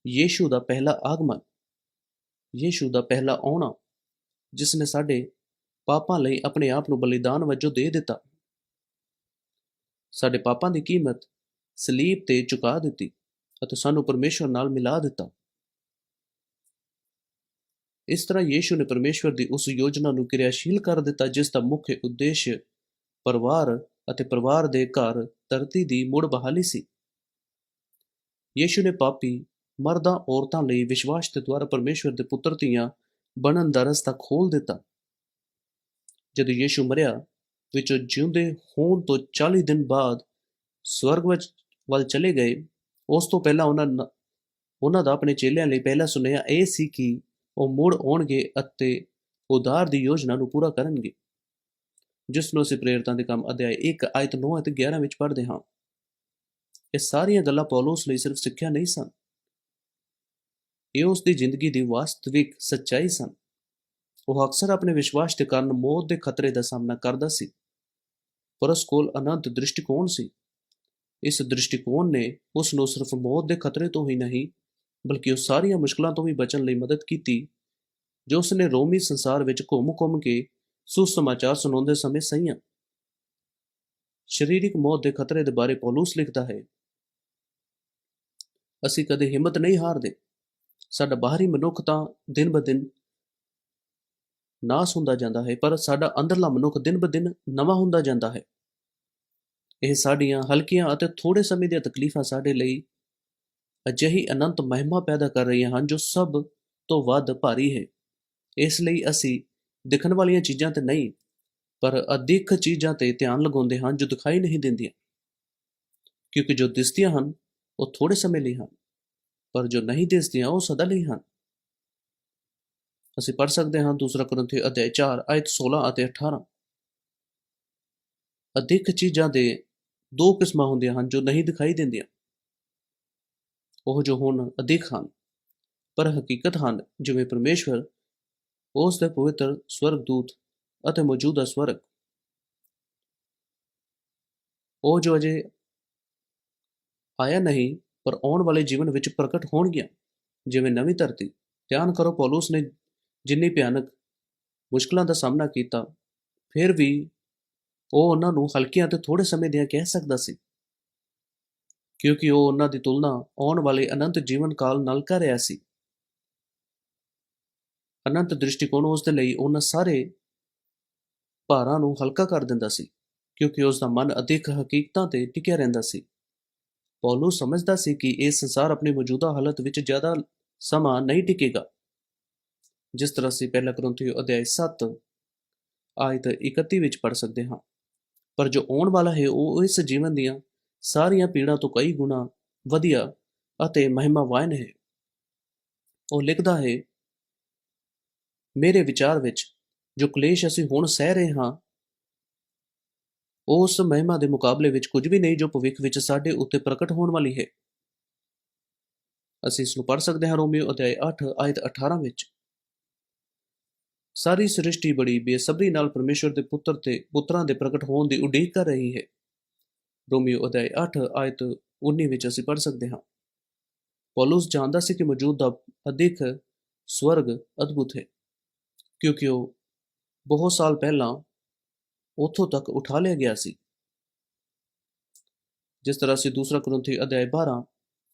ਯੀਸ਼ੂ ਦਾ ਪਹਿਲਾ ਆਗਮਨ, ਯੀਸ਼ੂ ਦਾ ਪਹਿਲਾ ਆਉਣਾ, ਜਿਸ ਨੇ ਸਾਡੇ ਪਾਪਾਂ ਲਈ ਆਪਣੇ ਆਪ ਨੂੰ ਬਲੀਦਾਨ ਵਜੋਂ ਦੇ ਦਿੱਤਾ। ਸਾਡੇ ਪਾਪਾਂ ਦੀ ਕੀਮਤ ਸਲੀਬ ਤੇ ਚੁਕਾ ਦਿੱਤੀ ਅਤੇ ਸਾਨੂੰ ਪਰਮੇਸ਼ਵਰ ਨਾਲ ਮਿਲਾ ਦਿੱਤਾ। ਇਸ ਤਰ੍ਹਾਂ ਯੀਸ਼ੂ ਨੇ ਪਰਮੇਸ਼ਵਰ ਦੀ ਉਸ ਯੋਜਨਾ ਨੂੰ ਕਿਰਿਆਸ਼ੀਲ ਕਰ ਦਿੱਤਾ, ਜਿਸ ਦਾ ਮੁੱਖ ਉਦੇਸ਼ ਪਰਿਵਾਰ ਅਤੇ ਪਰਿਵਾਰ ਦੇ ਘਰ ਧਰਤੀ ਦੀ ਮੁੜ ਬਹਾਲੀ ਸੀ। ਯੀਸ਼ੂ ਨੇ ਪਾਪੀ, ਮਰਦਾਂ ਔਰਤਾਂ ਲਈ ਵਿਸ਼ਵਾਸ ਦੇ ਦੁਆਰਾ ਪਰਮੇਸ਼ਵਰ ਦੇ ਪੁੱਤਰ ਧੀਆਂ ਬਣਨ ਦਾ ਰਸਤਾ ਖੋਲ ਦਿੱਤਾ। ਜਦੋਂ ਯੀਸ਼ੂ ਮਰਿਆ, ਵਿੱਚੋਂ ਜਿਉਂਦੇ ਹੋਣ ਤੋਂ 40 ਦਿਨ ਬਾਅਦ ਸਵਰਗ ਵਿੱਚ ਵੱਲ ਚਲੇ ਗਏ, ਉਸ ਤੋਂ ਪਹਿਲਾਂ ਉਹਨਾਂ ਉਹਨਾਂ ਦਾ ਆਪਣੇ ਚੇਲਿਆਂ ਲਈ ਪਹਿਲਾ ਸੁਨੇਹਾ ਇਹ ਸੀ ਕਿ ਉਹ ਮੁੜ ਆਉਣਗੇ ਅਤੇ ਉਦਾਰ ਦੀ ਯੋਜਨਾ ਨੂੰ ਪੂਰਾ ਕਰਨਗੇ। ਜਿਸ ਨੂੰ ਅਸੀਂ ਪ੍ਰੇਰਿਤਾਂ ਦੇ ਕੰਮ ਅਧਿਆਇ 1 ਆਇਤ 9 ਅਤੇ 11 ਵਿੱਚ ਪੜ੍ਹਦੇ ਹਾਂ। ਇਹ ਸਾਰੀਆਂ ਗੱਲਾਂ ਪੌਲਸ ਲਈ ਸਿਰਫ ਸਿੱਖਿਆ ਨਹੀਂ ਸਨ। ਇਹ ਉਸ ਦੀ ਜ਼ਿੰਦਗੀ ਦੀ ਵਾਸਤਵਿਕ ਸੱਚਾਈ ਸਨ। ਉਹ ਅਕਸਰ ਆਪਣੇ ਵਿਸ਼ਵਾਸ ਦੇ ਕਾਰਨ ਮੌਤ ਦੇ ਖਤਰੇ ਦਾ ਸਾਹਮਣਾ ਕਰਦਾ ਸੀ। ਪਰ ਉਸ ਕੋਲ ਅਨੰਤ ਦ੍ਰਿਸ਼ਟੀਕੋਣ ਸੀ। ਇਸ ਦ੍ਰਿਸ਼ਟੀਕੋਣ ਨੇ ਉਸ ਨੂੰ ਸਿਰਫ ਮੌਤ ਦੇ ਖਤਰੇ ਤੋਂ ਹੀ ਨਹੀਂ ਬਲਕਿ ਉਹ ਸਾਰੀਆਂ ਮੁਸ਼ਕਲਾਂ ਤੋਂ ਵੀ ਬਚਣ ਲਈ ਮਦਦ ਕੀਤੀ, ਜੋ ਉਸ ਨੇ ਰੋਮੀ ਸੰਸਾਰ ਵਿੱਚ ਘੁੰਮ-ਘੁੰਮ ਕੇ ਸੁਸਮਾਚਾਰ ਸੁਣਾਉਂਦੇ ਸਮੇਂ ਸਹੀਆਂ। ਸਰੀਰਕ ਮੌਤ ਦੇ ਖਤਰੇ ਦੇ ਬਾਰੇ ਪੌਲਸ ਲਿਖਦਾ ਹੈ, ਅਸੀਂ ਕਦੇ ਹਿੰਮਤ ਨਹੀਂ ਹਾਰਦੇ। ਸਾਡਾ ਬਾਹਰੀ ਮਨੁੱਖ ਤਾਂ ਦਿਨ ਬ ਦਿਨ ਨਾਸ ਹੁੰਦਾ ਜਾਂਦਾ ਹੈ, ਪਰ ਸਾਡਾ ਅੰਦਰਲਾ ਮਨੁੱਖ ਦਿਨ ਬ ਦਿਨ ਨਵਾਂ ਹੁੰਦਾ ਜਾਂਦਾ ਹੈ। ਇਹ ਸਾਡੀਆਂ ਹਲਕੀਆਂ ਅਤੇ ਥੋੜੇ ਸਮੇਂ ਦੀਆਂ ਤਕਲੀਫਾਂ ਸਾਡੇ ਲਈ ਅਜਿਹੀ ਅਨੰਤ ਮਹਿਮਾ ਪੈਦਾ ਕਰ ਰਹੀਆਂ ਹਨ ਜੋ ਸਭ ਤੋਂ ਵੱਧ ਭਾਰੀ ਹੈ। ਇਸ ਲਈ ਅਸੀਂ ਦਿਖਣ ਵਾਲੀਆਂ ਚੀਜ਼ਾਂ ਤੇ ਨਹੀਂ, ਪਰ ਅਦਿੱਖ ਚੀਜ਼ਾਂ ਤੇ ਧਿਆਨ ਲਗਾਉਂਦੇ ਹਨ ਜੋ ਦਿਖਾਈ ਨਹੀਂ ਦਿੰਦੀਆਂ। ਕਿਉਂਕਿ ਜੋ ਦਿਸਦੀਆਂ ਹਨ, ਉਹ ਥੋੜੇ ਸਮੇਂ ਲਈ ਹਨ, ਪਰ ਜੋ ਨਹੀਂ ਦਿਸਦੀਆਂ, ਉਹ ਸਦਾ ਲਈ ਹਨ। ਅਸੀਂ ਪੜ੍ਹ ਸਕਦੇ ਹਾਂ ਦੂਸਰਾ ਕਰੰਥੀ ਅਧਿਆਇ 4 ਆਇਤ 16 ਅਤੇ 18 ਅਦਿੱਖ ਚੀਜ਼ਾਂ ਦੇ ਦੋ ਕਿਸਮਾਂ ਹੁੰਦੀਆਂ ਹਨ ਜੋ ਨਹੀਂ ਦਿਖਾਈ ਦਿੰਦੀਆਂ। ਉਹ ਜੋ ਹੁਣ ਅਦਿੱਖ ਹਨ, ਪਰ ਹਕੀਕਤ ਹਨ, ਜਿਵੇਂ ਪਰਮੇਸ਼ਵਰ ਉਸ ਦੇ ਪਵਿੱਤਰ ਸਵਰਗਦੂਤ ਅਤੇ ਮੌਜੂਦਾ ਸਵਰਗ। ਉਹ ਜੋ ਅਜੇ ਆਇਆ ਨਹੀਂ, ਪਰ ਆਉਣ ਵਾਲੇ ਜੀਵਨ ਵਿੱਚ ਪ੍ਰਗਟ ਹੋਣਗੀਆਂ, ਜਿਵੇਂ ਨਵੀਂ ਧਰਤੀ। ਧਿਆਨ ਕਰੋ, ਪੌਲਸ ਨੇ ਜਿੰਨੀ ਭਿਆਨਕ ਮੁਸ਼ਕਲਾਂ ਦਾ ਸਾਹਮਣਾ ਕੀਤਾ, ਫਿਰ ਵੀ ਉਹ ਉਹਨਾਂ ਨੂੰ ਹਲਕੀਆਂ ਤੇ ਥੋੜੇ ਸਮੇਂ ਦੀਆਂ ਕਹਿ ਸਕਦਾ ਸੀ। ਕਿਉਂਕਿ ਉਹ ਉਹਨਾਂ ਦੀ ਤੁਲਨਾ ਆਉਣ ਵਾਲੇ ਅਨੰਤ ਜੀਵਨ ਕਾਲ ਨਾਲ ਕਰ ਰਿਹਾ ਸੀ। ਅਨੰਤ ਦ੍ਰਿਸ਼ਟੀਕੋਣ ਉਸ ਦੇ ਲਈ ਉਹਨਾਂ ਸਾਰੇ ਭਾਰਾਂ ਨੂੰ ਹਲਕਾ ਕਰ ਦਿੰਦਾ ਸੀ, ਕਿਉਂਕਿ ਉਸ ਦਾ ਮਨ ਅਧਿਕ ਹਕੀਕਤਾਂ ਤੇ ਟਿਕਿਆ ਰਹਿੰਦਾ ਸੀ। ਪੌਲੋ ਸਮਝਦਾ ਸੀ ਕਿ ਇਹ ਸੰਸਾਰ ਆਪਣੀ ਮੌਜੂਦਾ ਹਾਲਤ ਵਿੱਚ ਜ਼ਿਆਦਾ ਸਮਾਂ ਨਹੀਂ ਟਿਕੇਗਾ। ਜਿਸ ਤਰ੍ਹਾਂ ਅਸੀਂ ਪਹਿਲਾ ਕਰੰਥੀ ਅਧਿਆਇ 7 ਆਇਤ 31 ਵਿੱਚ ਪੜ ਸਕਦੇ ਹਾਂ। ਪਰ ਜੋ ਆਉਣ ਵਾਲਾ ਹੈ, ਉਹ ਇਸ ਜੀਵਨ ਦੀਆਂ ਸਾਰੀਆਂ ਪੀੜਾਂ ਤੋਂ ਕਈ ਗੁਣਾ ਵਧੀਆ ਅਤੇ ਮਹਿਮਾਵਾਨ ਹੈ। ਉਹ ਲਿਖਦਾ ਹੈ, ਮੇਰੇ ਵਿਚਾਰ ਵਿੱਚ ਜੋ ਕਲੇਸ਼ ਅਸੀਂ ਹੁਣ ਸਹਿ ਰਹੇ ਹਾਂ, ਉਸ ਮਹਿਮਾ ਦੇ ਮੁਕਾਬਲੇ ਵਿੱਚ ਕੁਝ ਵੀ ਨਹੀਂ ਜੋ ਭਵਿੱਖ ਵਿੱਚ ਸਾਡੇ ਉੱਤੇ ਪ੍ਰਗਟ ਹੋਣ ਵਾਲੀ ਹੈ। ਅਸੀਂ ਇਸ ਨੂੰ ਪੜ੍ਹ ਸਕਦੇ ਹਾਂ ਰੋਮੀਓ ਅਧਿਆਇ 8 ਆਇਤ 18 ਵਿੱਚ। ਸਾਰੀ ਸ੍ਰਿਸ਼ਟੀ ਬੜੀ ਬੇਸਬਰੀ ਨਾਲ ਪਰਮੇਸ਼ਵਰ ਦੇ ਪੁੱਤਰ ਤੇ ਪੁੱਤਰਾਂ ਦੇ ਪ੍ਰਗਟ ਹੋਣ ਦੀ ਉਡੀਕ ਕਰ ਰਹੀ ਹੈ। ਰੋਮੀਓ ਅਧਿਆਇ 8 ਆਇਤ 19 ਵਿੱਚ ਅਸੀਂ ਪੜ੍ਹ ਸਕਦੇ ਹਾਂ। ਪੌਲਸ ਜਾਣਦਾ ਸੀ ਕਿ ਮੌਜੂਦਾ ਅਧਿਕ ਸਵਰਗ ਅਦਭੁਤ ਹੈ, ਕਿਉਂਕਿ ਉਹ ਬਹੁਤ ਸਾਲ ਪਹਿਲਾਂ ਉੱਥੋਂ ਤੱਕ ਉਠਾ ਲਿਆ ਗਿਆ ਸੀ। ਜਿਸ ਤਰ੍ਹਾਂ ਅਸੀਂ ਦੂਸਰਾ ਕਰੰਥੀ ਅਧਿਆਇ 12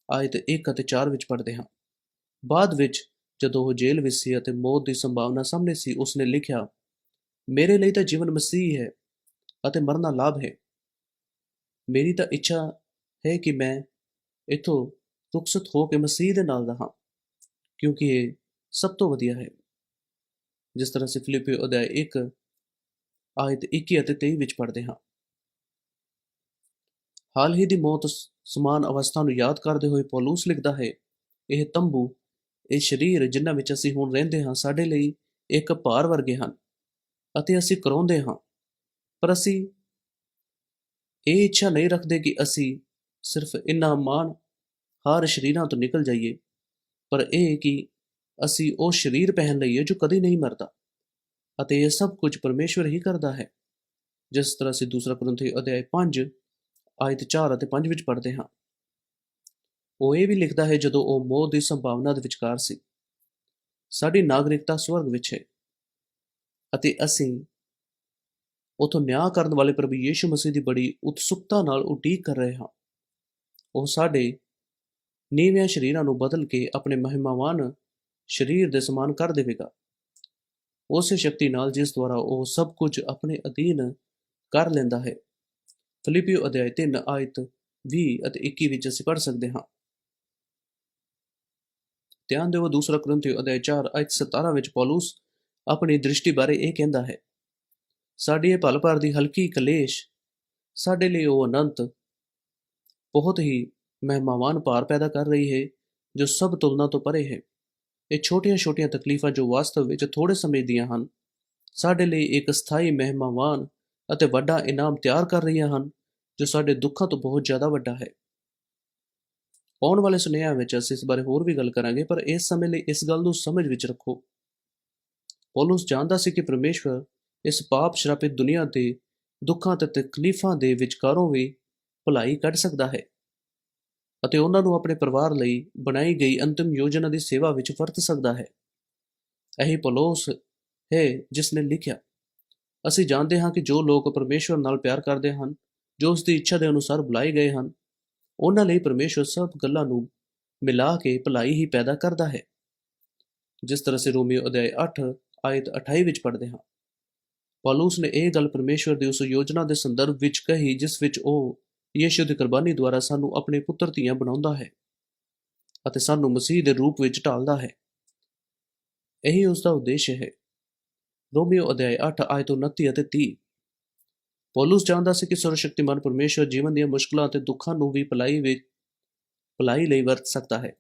ਆਇਤ 1 ਅਤੇ 4 ਵਿੱਚ ਪੜ੍ਹਦੇ ਹਾਂ। ਬਾਅਦ ਵਿੱਚ ਜਦੋਂ ਉਹ ਜੇਲ੍ਹ ਵਿੱਚ ਸੀ ਅਤੇ ਮੌਤ ਦੀ ਸੰਭਾਵਨਾ ਸਾਹਮਣੇ ਸੀ, ਉਸਨੇ ਲਿਖਿਆ, ਮੇਰੇ ਲਈ ਤਾਂ ਜੀਵਨ ਮਸੀਹ ਹੈ ਅਤੇ ਮਰਨਾ ਲਾਭ ਹੈ। ਮੇਰੀ ਤਾਂ ਇੱਛਾ ਹੈ ਕਿ ਮੈਂ ਇਥੋਂ ਰੁਖਸਤ ਹੋ ਕੇ ਮਸੀਹ ਦੇ ਨਾਲ ਰਹਾਂ, ਕਿਉਂਕਿ ਇਹ ਸਭ ਤੋਂ ਵਧੀਆ ਹੈ। ਜਿਸ ਤਰ੍ਹਾਂ ਅਸੀਂ ਫਿਲਿਪੀਓ ਅਧਿਆਇ 1 ਆਇਤ 21 ਅਤੇ 23 ਵਿੱਚ ਪੜ੍ਹਦੇ ਹਾਂ। ਹਾਲ ਹੀ ਦੀ ਮੌਤ ਸਮਾਨ ਅਵਸਥਾ ਨੂੰ ਯਾਦ ਕਰਦੇ ਹੋਏ ਪੌਲੂਸ ਲਿਖਦਾ ਹੈ, ਇਹ ਤੰਬੂ, ਇਹ ਸਰੀਰ ਜਿਨ੍ਹਾਂ ਵਿੱਚ ਅਸੀਂ ਹੁਣ ਰਹਿੰਦੇ ਹਾਂ, ਸਾਡੇ ਲਈ ਇੱਕ ਭਾਰ ਵਰਗੇ ਹਨ ਅਤੇ ਅਸੀਂ ਕਰਾਉਂਦੇ ਹਾਂ। ਪਰ ਅਸੀਂ ਇਹ ਇੱਛਾ ਨਹੀਂ ਰੱਖਦੇ ਕਿ ਅਸੀਂ ਸਿਰਫ ਇਨ੍ਹਾਂ ਮਾਨ ਹਾਰ ਸ਼ਰੀਰਾਂ ਤੋਂ ਨਿਕਲ ਜਾਈਏ, ਪਰ ਇਹ ਕਿ ਅਸੀਂ ਉਹ ਸਰੀਰ ਪਹਿਨ ਲਈਏ ਜੋ ਕਦੇ ਨਹੀਂ ਮਰਦਾ ਅਤੇ ਇਹ ਸਭ ਕੁਝ ਪਰਮੇਸ਼ਵਰ ਹੀ ਕਰਦਾ ਹੈ। ਜਿਸ ਤਰ੍ਹਾਂ ਅਸੀਂ ਦੂਸਰਾ ਕਰੰਥੀ ਅਧਿਆਇ 5 ਆਇਤ 4 ਅਤੇ 5 ਵਿੱਚ ਪੜ੍ਹਦੇ ਹਾਂ। ਉਹ ਇਹ ਵੀ ਲਿਖਦਾ ਹੈ, ਜਦੋਂ ਉਹ ਮੌਤ ਦੀ ਸੰਭਾਵਨਾ ਦੇ ਵਿਚਕਾਰ ਸੀ, ਸਾਡੀ ਨਾਗਰਿਕਤਾ ਸਵਰਗ ਵਿੱਚ ਹੈ ਅਤੇ ਅਸੀਂ ਉਥੋਂ ਨਿਆਂ ਕਰਨ ਵਾਲੇ ਪ੍ਰਭੂ ਯੀਸ਼ੂ ਮਸੀਹ ਦੀ ਬੜੀ ਉਤਸੁਕਤਾ ਨਾਲ ਉਡੀਕ ਕਰ ਰਹੇ ਹਾਂ। ਉਹ ਸਾਡੇ ਨੀਵਿਆਂ ਸ਼ਰੀਰਾਂ ਨੂੰ ਬਦਲ ਕੇ ਆਪਣੇ ਮਹਿਮਾਵਾਨ ਸਰੀਰ ਦੇ ਸਮਾਨ ਕਰ ਦੇਵੇਗਾ। ਉਸੇ ਸ਼ਕਤੀ ਨਾਲ ਜਿਸ ਦੁਆਰਾ ਉਹ ਸਭ ਕੁਝ ਆਪਣੇ ਅਧੀਨ ਕਰ ਲੈਂਦਾ ਹੈ। ਫਿਲਿਪੀਓ ਅਧਿਆਇ 3 ਆਇਤ 20 ਅਤੇ 21 ਵਿੱਚ ਅਸੀਂ ਪੜ੍ਹ ਸਕਦੇ ਹਾਂ। ਧਿਆਨ ਦਿਓ ਦੂਸਰਾ ਕਰੰਥੀ ਅਧਿਆਇ 4 ਆਇਤ 17 ਵਿੱਚ ਪੌਲਸ ਆਪਣੀ ਦ੍ਰਿਸ਼ਟੀ ਬਾਰੇ ਇਹ ਕਹਿੰਦਾ ਹੈ ਸਾਡੀ ਇਹ ਪਲ ਭਰ ਦੀ ਹਲਕੀ ਕਲੇਸ਼ ਸਾਡੇ ਲਈ ਉਹ ਅਨੰਤ। ਬਹੁਤ ਹੀ ਮਹਿਮਾਵਾਨ ਭਾਰ ਪੈਦਾ ਕਰ ਰਹੀ ਹੈ, ਜੋ ਸਭ ਤੁਲਨਾ ਤੋਂ ਪਰੇ ਹੈ। ਇਹ ਛੋਟੀਆਂ-ਛੋਟੀਆਂ ਤਕਲੀਫਾਂ ਜੋ ਵਾਸਤਵ ਵਿੱਚ ਥੋੜੇ ਸਮੇਂ ਦੀਆਂ ਹਨ, ਸਾਡੇ ਲਈ ਇੱਕ ਸਥਾਈ ਮਹਿਮਾਵਾਨ ਅਤੇ ਵੱਡਾ ਇਨਾਮ ਤਿਆਰ ਕਰ ਰਹੀਆਂ ਹਨ, ਜੋ ਸਾਡੇ ਦੁੱਖਾਂ ਤੋਂ ਬਹੁਤ ਜ਼ਿਆਦਾ ਵੱਡਾ ਹੈ। ਆਉਣ ਵਾਲੇ ਸੁਨੇਹਿਆਂ ਵਿੱਚ ਅਸੀਂ ਇਸ ਬਾਰੇ ਹੋਰ ਵੀ ਗੱਲ ਕਰਾਂਗੇ, ਪਰ ਇਸ ਸਮੇਂ ਲਈ ਇਸ ਗੱਲ ਨੂੰ ਸਮਝ ਵਿੱਚ ਰੱਖੋ। ਪੌਲਸ ਜਾਣਦਾ ਸੀ ਕਿ ਪਰਮੇਸ਼ਵਰ ਇਸ ਪਾਪ ਸ਼ਰਾਪਿਤ ਦੁਨੀਆ ਦੇ ਦੁੱਖਾਂ ਤੇ ਤਕਲੀਫਾਂ ਦੇ ਵਿਚਕਾਰੋਂ ਵੀ ਭਲਾਈ ਕੱਢ ਸਕਦਾ ਹੈ ਅਤੇ ਉਹਨਾਂ ਨੂੰ ਆਪਣੇ ਪਰਿਵਾਰ ਲਈ ਬਣਾਈ ਗਈ ਅੰਤਿਮ ਯੋਜਨਾ ਦੀ ਸੇਵਾ ਵਿੱਚ ਵਰਤ ਸਕਦਾ ਹੈ। ਇਹੀ ਪੌਲਸ ਹੈ ਜਿਸ ਨੇ ਲਿਖਿਆ, ਅਸੀਂ ਜਾਣਦੇ ਹਾਂ ਕਿ ਜੋ ਲੋਕ ਪਰਮੇਸ਼ਵਰ ਨਾਲ ਪਿਆਰ ਕਰਦੇ ਹਨ, ਜੋ ਉਸ ਦੀ ਇੱਛਾ ਦੇ ਅਨੁਸਾਰ ਬੁਲਾਏ ਗਏ ਹਨ, ਉਹਨਾਂ ਲਈ ਪਰਮੇਸ਼ਵਰ ਸਭ ਗੱਲਾਂ ਨੂੰ ਮਿਲਾ ਕੇ ਭਲਾਈ ਹੀ ਪੈਦਾ ਕਰਦਾ ਹੈ। ਜਿਸ ਤਰ੍ਹਾਂ ਸੇ ਰੋਮੀਓ ਅਧਿਆਇ 8 ਆਇਤ 28 ਵਿੱਚ ਪੜ੍ਹਦੇ ਹਾਂ। ਪਾਲੂਸ ਨੇ ਇਹ ਗੱਲ ਪਰਮੇਸ਼ਵਰ ਦੀ ਉਸ ਯੋਜਨਾ ਦੇ ਸੰਦਰਭ ਵਿੱਚ ਕਹੀ, ਜਿਸ ਵਿੱਚ ਉਹ ਯੀਸ਼ੂ ਦੀ ਕੁਰਬਾਨੀ ਦੁਆਰਾ ਸਾਨੂੰ ਆਪਣੇ ਪੁੱਤਰ ਧੀਆਂ ਬਣਾਉਂਦਾ ਹੈ ਅਤੇ ਸਾਨੂੰ ਮਸੀਹ ਦੇ ਰੂਪ ਵਿੱਚ ਢਾਲਦਾ ਹੈ। ਇਹੀ ਉਸ ਦਾ ਉਦੇਸ਼ ਹੈ। ਰੋਮੀਓ ਅਧਿਆਇ 8 ਆਇਤ 29 ਅਤੇ 30 ਪੌਲਸ ਚਾਹੁੰਦਾ ਸੀ ਕਿ ਸਰਵਸ਼ਕਤੀਮਾਨ ਪਰਮੇਸ਼ਵਰ ਜੀਵਨ ਦੀਆਂ ਮੁਸ਼ਕਲਾਂ ਅਤੇ ਦੁੱਖਾਂ ਨੂੰ ਵੀ ਭਲਾਈ ਵਿੱਚ, ਭਲਾਈ ਲਈ ਵਰਤ ਸਕਦਾ ਹੈ।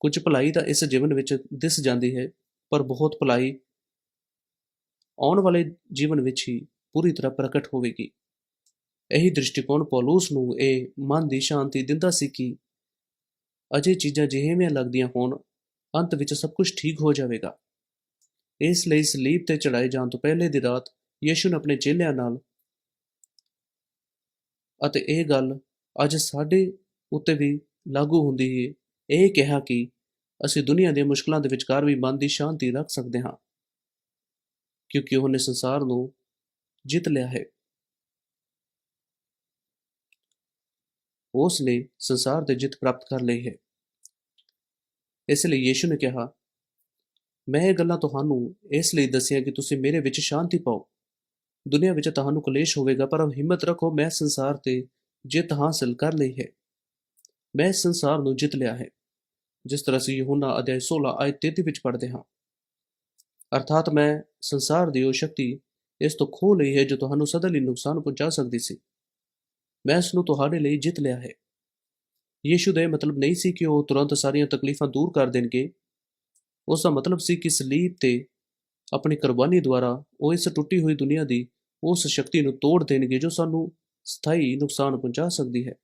ਕੁਝ ਭਲਾਈ ਤਾਂ ਇਸ ਜੀਵਨ ਵਿੱਚ ਦਿਸ ਜਾਂਦੀ ਹੈ, ਪਰ ਬਹੁਤ ਭਲਾਈ ਆਉਣ ਵਾਲੇ ਜੀਵਨ ਵਿੱਚ ਹੀ ਪੂਰੀ ਤਰ੍ਹਾਂ ਪ੍ਰਗਟ ਹੋਵੇਗੀ। ਇਹੀ ਦ੍ਰਿਸ਼ਟੀਕੋਣ ਪੌਲਸ ਨੂੰ ਇਹ ਮਨ ਦੀ ਸ਼ਾਂਤੀ ਦਿੰਦਾ ਸੀ ਕਿ ਅਜੇ ਚੀਜ਼ਾਂ ਜਿਹੀਆਂ ਲੱਗਦੀਆਂ ਹੋਣ, ਅੰਤ ਵਿੱਚ ਸਭ ਕੁਝ ਠੀਕ ਹੋ ਜਾਵੇਗਾ। ਇਸ ਲਈ ਸਲੀਬ ਤੇ ਚੜਾਏ ਜਾਣ ਤੋਂ ਪਹਿਲੇ ਦੀ ਰਾਤ ਯੀਸ਼ੂ ਨੇ ਆਪਣੇ ਚੇਲਿਆਂ ਨਾਲ ਅਤੇ ਇਹ ਗੱਲ ਅੱਜ ਸਾਡੇ ਉੱਤੇ ਵੀ ਲਾਗੂ ਹੁੰਦੀ ਹੈ ਇਹ ਕਿਹਾ ਕਿ ਅਸੀਂ ਦੁਨੀਆ ਦੀਆਂ ਮੁਸ਼ਕਲਾਂ ਦੇ ਵਿਚਕਾਰ ਵੀ ਮਨ ਦੀ ਸ਼ਾਂਤੀ ਰੱਖ ਸਕਦੇ ਹਾਂ। ਕਿਉਂਕਿ ਉਹਨੇ ਸੰਸਾਰ ਨੂੰ ਜਿੱਤ ਲਿਆ ਹੈ। ਉਸ ਨੇ ਸੰਸਾਰ ਤੇ ਜਿੱਤ ਪ੍ਰਾਪਤ ਕਰ ਲਈ ਹੈ। ਇਸ ਲਈ ਯੀਸ਼ੂ ਨੇ ਕਿਹਾ, ਮੈਂ ਇਹ ਗੱਲਾਂ ਤੁਹਾਨੂੰ ਇਸ ਲਈ ਦੱਸੀਆਂ ਕਿ ਤੁਸੀਂ ਮੇਰੇ ਵਿੱਚ ਸ਼ਾਂਤੀ ਪਾਓ। ਦੁਨੀਆ ਵਿੱਚ ਤੁਹਾਨੂੰ ਕਲੇਸ਼ ਹੋਵੇਗਾ, ਪਰ ਹਿੰਮਤ ਰੱਖੋ, ਮੈਂ ਸੰਸਾਰ ਤੇ ਜਿੱਤ ਹਾਸਲ ਕਰ ਲਈ ਹੈ। ਮੈਂ ਸੰਸਾਰ ਨੂੰ ਜਿੱਤ ਲਿਆ ਹੈ। ਜਿਸ ਤਰ੍ਹਾਂ ਅਸੀਂ ਯਹੋਨਾ ਅਧਿਆਇ 16 ਆਇਤ 33 ਵਿੱਚ ਪੜ੍ਹਦੇ ਹਾਂ। ਅਰਥਾਤ ਮੈਂ ਸੰਸਾਰ ਦੀ ਉਹ ਸ਼ਕਤੀ ਇਸ ਤੋਂ ਖੋ ਲਈ ਹੈ ਜੋ ਤੁਹਾਨੂੰ ਸਦਾ ਲਈ ਨੁਕਸਾਨ ਪਹੁੰਚਾ ਸਕਦੀ ਸੀ। ਮੈਂ ਇਸ ਨੂੰ ਤੁਹਾਡੇ ਲਈ ਜਿੱਤ ਲਿਆ ਹੈ। ਯੀਸ਼ੂ ਦਾ ਇਹ ਮਤਲਬ ਨਹੀਂ ਸੀ ਕਿ ਉਹ ਤੁਰੰਤ ਸਾਰੀਆਂ ਤਕਲੀਫਾਂ ਦੂਰ ਕਰ ਦੇਣਗੇ। ਉਸ ਦਾ ਮਤਲਬ ਸੀ ਕਿ ਸਲੀਬ ਤੇ ਆਪਣੀ ਕੁਰਬਾਨੀ ਦੁਆਰਾ ਉਹ ਇਸ ਟੁੱਟੀ ਹੋਈ ਦੁਨੀਆ ਦੀ ਉਸ ਸ਼ਕਤੀ ਨੂੰ ਤੋੜ ਦੇਣਗੇ ਜੋ ਸਾਨੂੰ ਸਥਾਈ ਨੁਕਸਾਨ ਪਹੁੰਚਾ ਸਕਦੀ ਹੈ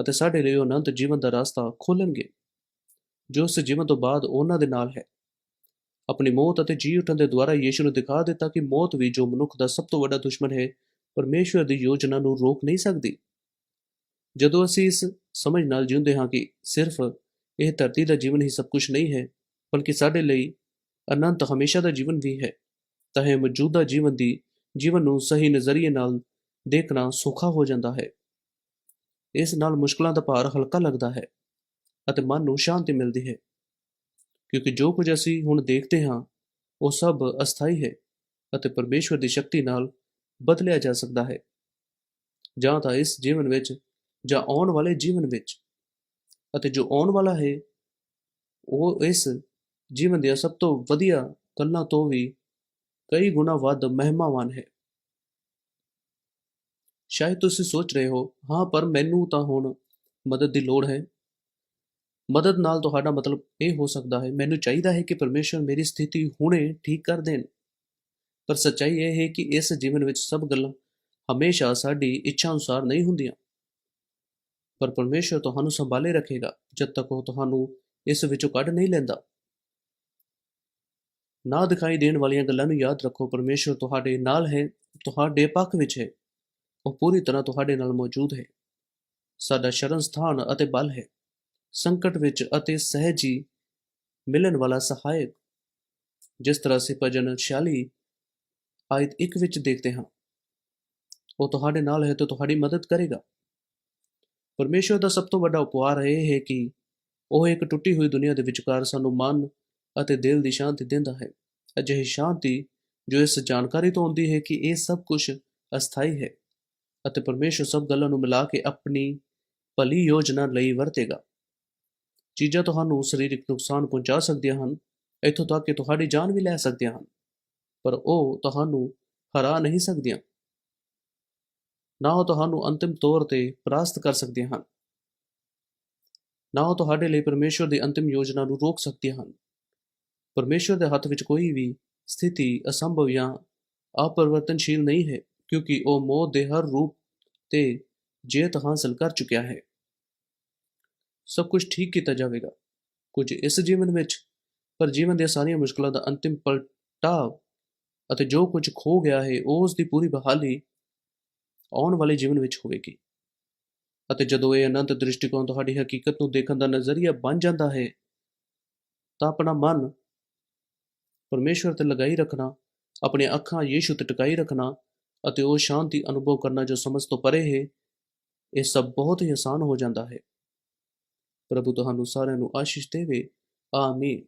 ਅਤੇ ਸਾਡੇ ਲਈ ਉਹ ਅਨੰਤ ਜੀਵਨ ਦਾ ਰਸਤਾ ਖੋਲਣਗੇ ਜੋ ਉਸ ਜੀਵਨ ਤੋਂ ਬਾਅਦ ਉਹਨਾਂ ਦੇ ਨਾਲ ਹੈ। ਆਪਣੀ ਮੌਤ ਅਤੇ ਜੀ ਉੱਠਣ ਦੇ ਦੁਆਰਾ ਯੀਸ਼ੂ ਨੂੰ ਦਿਖਾ ਦਿੱਤਾ ਕਿ ਮੌਤ ਵੀ ਜੋ ਮਨੁੱਖ ਦਾ ਸਭ ਤੋਂ ਵੱਡਾ ਦੁਸ਼ਮਣ ਹੈ, ਪਰਮੇਸ਼ਵਰ ਦੀ ਯੋਜਨਾ ਨੂੰ ਰੋਕ ਨਹੀਂ ਸਕਦੀ। ਜਦੋਂ ਅਸੀਂ ਇਸ ਸਮਝ ਨਾਲ ਜਿਉਂਦੇ ਹਾਂ ਕਿ ਸਿਰਫ ਇਹ ਧਰਤੀ ਦਾ ਜੀਵਨ ਹੀ ਸਭ ਕੁਝ ਨਹੀਂ ਹੈ, ਬਲਕਿ ਸਾਡੇ ਲਈ ਅਨੰਤ ਹਮੇਸ਼ਾ ਦਾ ਜੀਵਨ ਵੀ ਹੈ, ਤਾਂ ਇਹ ਮੌਜੂਦਾ ਜੀਵਨ ਦੀ, ਜੀਵਨ ਨੂੰ ਸਹੀ ਨਜ਼ਰੀਏ ਨਾਲ ਦੇਖਣਾ ਸੌਖਾ ਹੋ ਜਾਂਦਾ ਹੈ। ਇਸ ਨਾਲ ਮੁਸ਼ਕਲਾਂ ਦਾ ਭਾਰ ਹਲਕਾ ਲੱਗਦਾ ਹੈ ਅਤੇ ਮਨ ਨੂੰ ਸ਼ਾਂਤੀ ਮਿਲਦੀ ਹੈ। ਕਿਉਂਕਿ ਜੋ ਕੁਝ ਅਸੀਂ ਹੁਣ ਦੇਖਦੇ ਹਾਂ, ਉਹ ਸਭ ਅਸਥਾਈ ਹੈ ਅਤੇ ਪਰਮੇਸ਼ਵਰ ਦੀ ਸ਼ਕਤੀ ਨਾਲ ਬਦਲਿਆ ਜਾ ਸਕਦਾ ਹੈ। ਜਾਂ ਤਾਂ ਇਸ ਜੀਵਨ ਵਿੱਚ ਜਾਂ ਆਉਣ ਵਾਲੇ ਜੀਵਨ ਵਿੱਚ। ਅਤੇ ਜੋ ਆਉਣ ਵਾਲਾ ਹੈ, ਉਹ ਇਸ ਜੀਵਨ ਦੀਆਂ ਸਭ ਤੋਂ ਵਧੀਆ ਗੱਲਾਂ ਤੋਂ ਵੀ ਕਈ ਗੁਣਾ ਵੱਧ ਮਹਿਮਾਵਾਨ ਹੈ। ਸ਼ਾਇਦ ਤੁਸੀਂ ਸੋਚ ਰਹੇ ਹੋ, ਹਾਂ, ਪਰ ਮੈਨੂੰ ਤਾਂ ਹੁਣ ਮਦਦ ਦੀ ਲੋੜ ਹੈ। ਮਦਦ ਨਾਲ ਤੁਹਾਡਾ ਮਤਲਬ ਇਹ ਹੋ ਸਕਦਾ ਹੈ, ਮੈਨੂੰ ਚਾਹੀਦਾ ਹੈ ਕਿ ਪਰਮੇਸ਼ਰ ਮੇਰੀ ਸਥਿਤੀ ਹੁਣੇ ਠੀਕ ਕਰ ਦੇਣ। ਪਰ ਸੱਚਾਈ ਇਹ ਹੈ ਕਿ ਇਸ ਜੀਵਨ ਵਿੱਚ ਸਭ ਗੱਲਾਂ ਹਮੇਸ਼ਾ ਸਾਡੀ ਇੱਛਾ ਅਨੁਸਾਰ ਨਹੀਂ ਹੁੰਦੀਆਂ। ਪਰ ਪਰਮੇਸ਼ਰ ਤੁਹਾਨੂੰ ਸੰਭਾਲੇ ਰੱਖੇਗਾ, ਜਦ ਤੱਕ ਉਹ ਤੁਹਾਨੂੰ ਇਸ ਵਿੱਚੋਂ ਕੱਢ ਨਹੀਂ ਲੈਂਦਾ। ਨਾ ਦਿਖਾਈ ਦੇਣ ਵਾਲੀਆਂ ਗੱਲਾਂ ਨੂੰ ਯਾਦ ਰੱਖੋ, ਪਰਮੇਸ਼ਰ ਤੁਹਾਡੇ ਨਾਲ ਹੈ, ਤੁਹਾਡੇ ਪੱਖ ਵਿੱਚ ਹੈ। ਉਹ ਪੂਰੀ ਤਰ੍ਹਾਂ ਤੁਹਾਡੇ ਨਾਲ ਮੌਜੂਦ ਹੈ। ਸਾਡਾ ਸ਼ਰਨ ਸਥਾਨ ਅਤੇ ਬਲ ਹੈ। ਸੰਕਟ ਵਿੱਚ ਅਤੇ ਸਹਿਜੀ ਮਿਲਣ ਵਾਲਾ ਸਹਾਇਕ। ਜਿਸ ਤਰ੍ਹਾਂ ਅਸੀਂ ਭਜਨ 46 ਆਇਤ 1 ਵਿੱਚ ਦੇਖਦੇ ਹਾਂ, ਉਹ ਤੁਹਾਡੇ ਨਾਲ ਹੈ ਤਾਂ ਤੁਹਾਡੀ ਮਦਦ ਕਰੇਗਾ। ਪਰਮੇਸ਼ਰ ਦਾ ਸਭ ਤੋਂ ਵੱਡਾ ਉਪਹਾਰ ਇਹ ਹੈ ਕਿ ਉਹ ਇੱਕ ਟੁੱਟੀ ਹੋਈ ਦੁਨੀਆ ਦੇ ਵਿਚਕਾਰ ਸਾਨੂੰ ਮਨ ਅਤੇ ਦਿਲ ਦੀ ਸ਼ਾਂਤੀ ਦਿੰਦਾ ਹੈ। ਅਜਿਹੀ ਸ਼ਾਂਤੀ ਜੋ ਇਸ ਜਾਣਕਾਰੀ ਤੋਂ ਆਉਂਦੀ ਹੈ ਕਿ ਇਹ ਸਭ ਕੁਝ ਅਸਥਾਈ ਹੈ ਅਤੇ ਪਰਮੇਸ਼ਰ ਸਭ ਗੱਲਾਂ ਨੂੰ ਮਿਲਾ ਕੇ ਆਪਣੀ ਭਲੀ ਯੋਜਨਾ ਲਈ ਵਰਤੇਗਾ। ਚੀਜ਼ਾਂ ਤੁਹਾਨੂੰ ਸਰੀਰਕ ਨੁਕਸਾਨ ਪਹੁੰਚਾ ਸਕਦੀਆਂ ਹਨ, ਇੱਥੋਂ ਤੱਕ ਕਿ ਤੁਹਾਡੀ ਜਾਨ ਵੀ ਲੈ ਸਕਦੀਆਂ ਹਨ, ਪਰ ਉਹ ਤੁਹਾਨੂੰ ਹਰਾ ਨਹੀਂ ਸਕਦੀਆਂ। ਨਾ ਉਹ ਤੁਹਾਨੂੰ ਅੰਤਿਮ ਤੌਰ ਤੇ ਪ੍ਰਾਸਤ ਕਰ ਸਕਦੀਆਂ ਹਨ। ਨਾ ਉਹ ਤੁਹਾਡੇ ਲਈ ਪਰਮੇਸ਼ਰ ਦੀ ਅੰਤਿਮ ਯੋਜਨਾ ਨੂੰ ਰੋਕ ਸਕਦੀਆਂ ਹਨ। ਪਰਮੇਸ਼ਰ ਦੇ ਹੱਥ ਵਿੱਚ ਕੋਈ ਵੀ ਸਥਿਤੀ ਅਸੰਭਵ ਜਾਂ ਅਪਰਿਵਰਤਨਸ਼ੀਲ ਨਹੀਂ ਹੈ, ਕਿਉਂਕਿ ਉਹ ਮੌਤ ਦੇ ਹਰ ਰੂਪ ਤੇ ਜੇਤ ਹਾਸਲ ਕਰ ਚੁੱਕਿਆ ਹੈ। ਸਭ ਕੁਝ ਠੀਕ ਕੀਤਾ ਜਾਵੇਗਾ। ਕੁਝ ਇਸ ਜੀਵਨ ਵਿੱਚ, ਪਰ ਜੀਵਨ ਦੀਆਂ ਸਾਰੀਆਂ ਮੁਸ਼ਕਲਾਂ ਦਾ ਅੰਤਿਮ ਪਲਟਾਵ ਅਤੇ ਜੋ ਕੁਝ ਖੋ ਗਿਆ ਹੈ, ਉਸ ਦੀ ਪੂਰੀ ਬਹਾਲੀ ਆਉਣ ਵਾਲੇ ਜੀਵਨ ਵਿੱਚ ਹੋਵੇਗੀ। ਅਤੇ ਜਦੋਂ ਇਹ ਅਨੰਤ ਦ੍ਰਿਸ਼ਟੀਕੋਣ ਤੁਹਾਡੀ ਹਕੀਕਤ ਨੂੰ ਦੇਖਣ ਦਾ ਨਜ਼ਰੀਆ ਬਣ ਜਾਂਦਾ ਹੈ, ਤਾਂ ਆਪਣਾ ਮਨ ਪਰਮੇਸ਼ਵਰ ਤੇ ਲਗਾਈ ਰੱਖਣਾ, ਆਪਣੀਆਂ ਅੱਖਾਂ ਯੀਸ਼ੂ ਤੇ ਟਿਕਾਈ ਰੱਖਣਾ ਅਤੇ ਉਹ ਸ਼ਾਂਤੀ ਅਨੁਭਵ ਕਰਨਾ ਜੋ ਸਮਝ ਤੋਂ ਪਰੇ ਹੈ, ਇਹ ਸਭ ਬਹੁਤ ਹੀ ਆਸਾਨ ਹੋ ਜਾਂਦਾ ਹੈ। ਪ੍ਰਭੂ ਤੁਹਾਨੂੰ ਸਾਰਿਆਂ ਨੂੰ ਆਸ਼ੀਸ਼ ਦੇਵੇ। ਆਮੀਨ।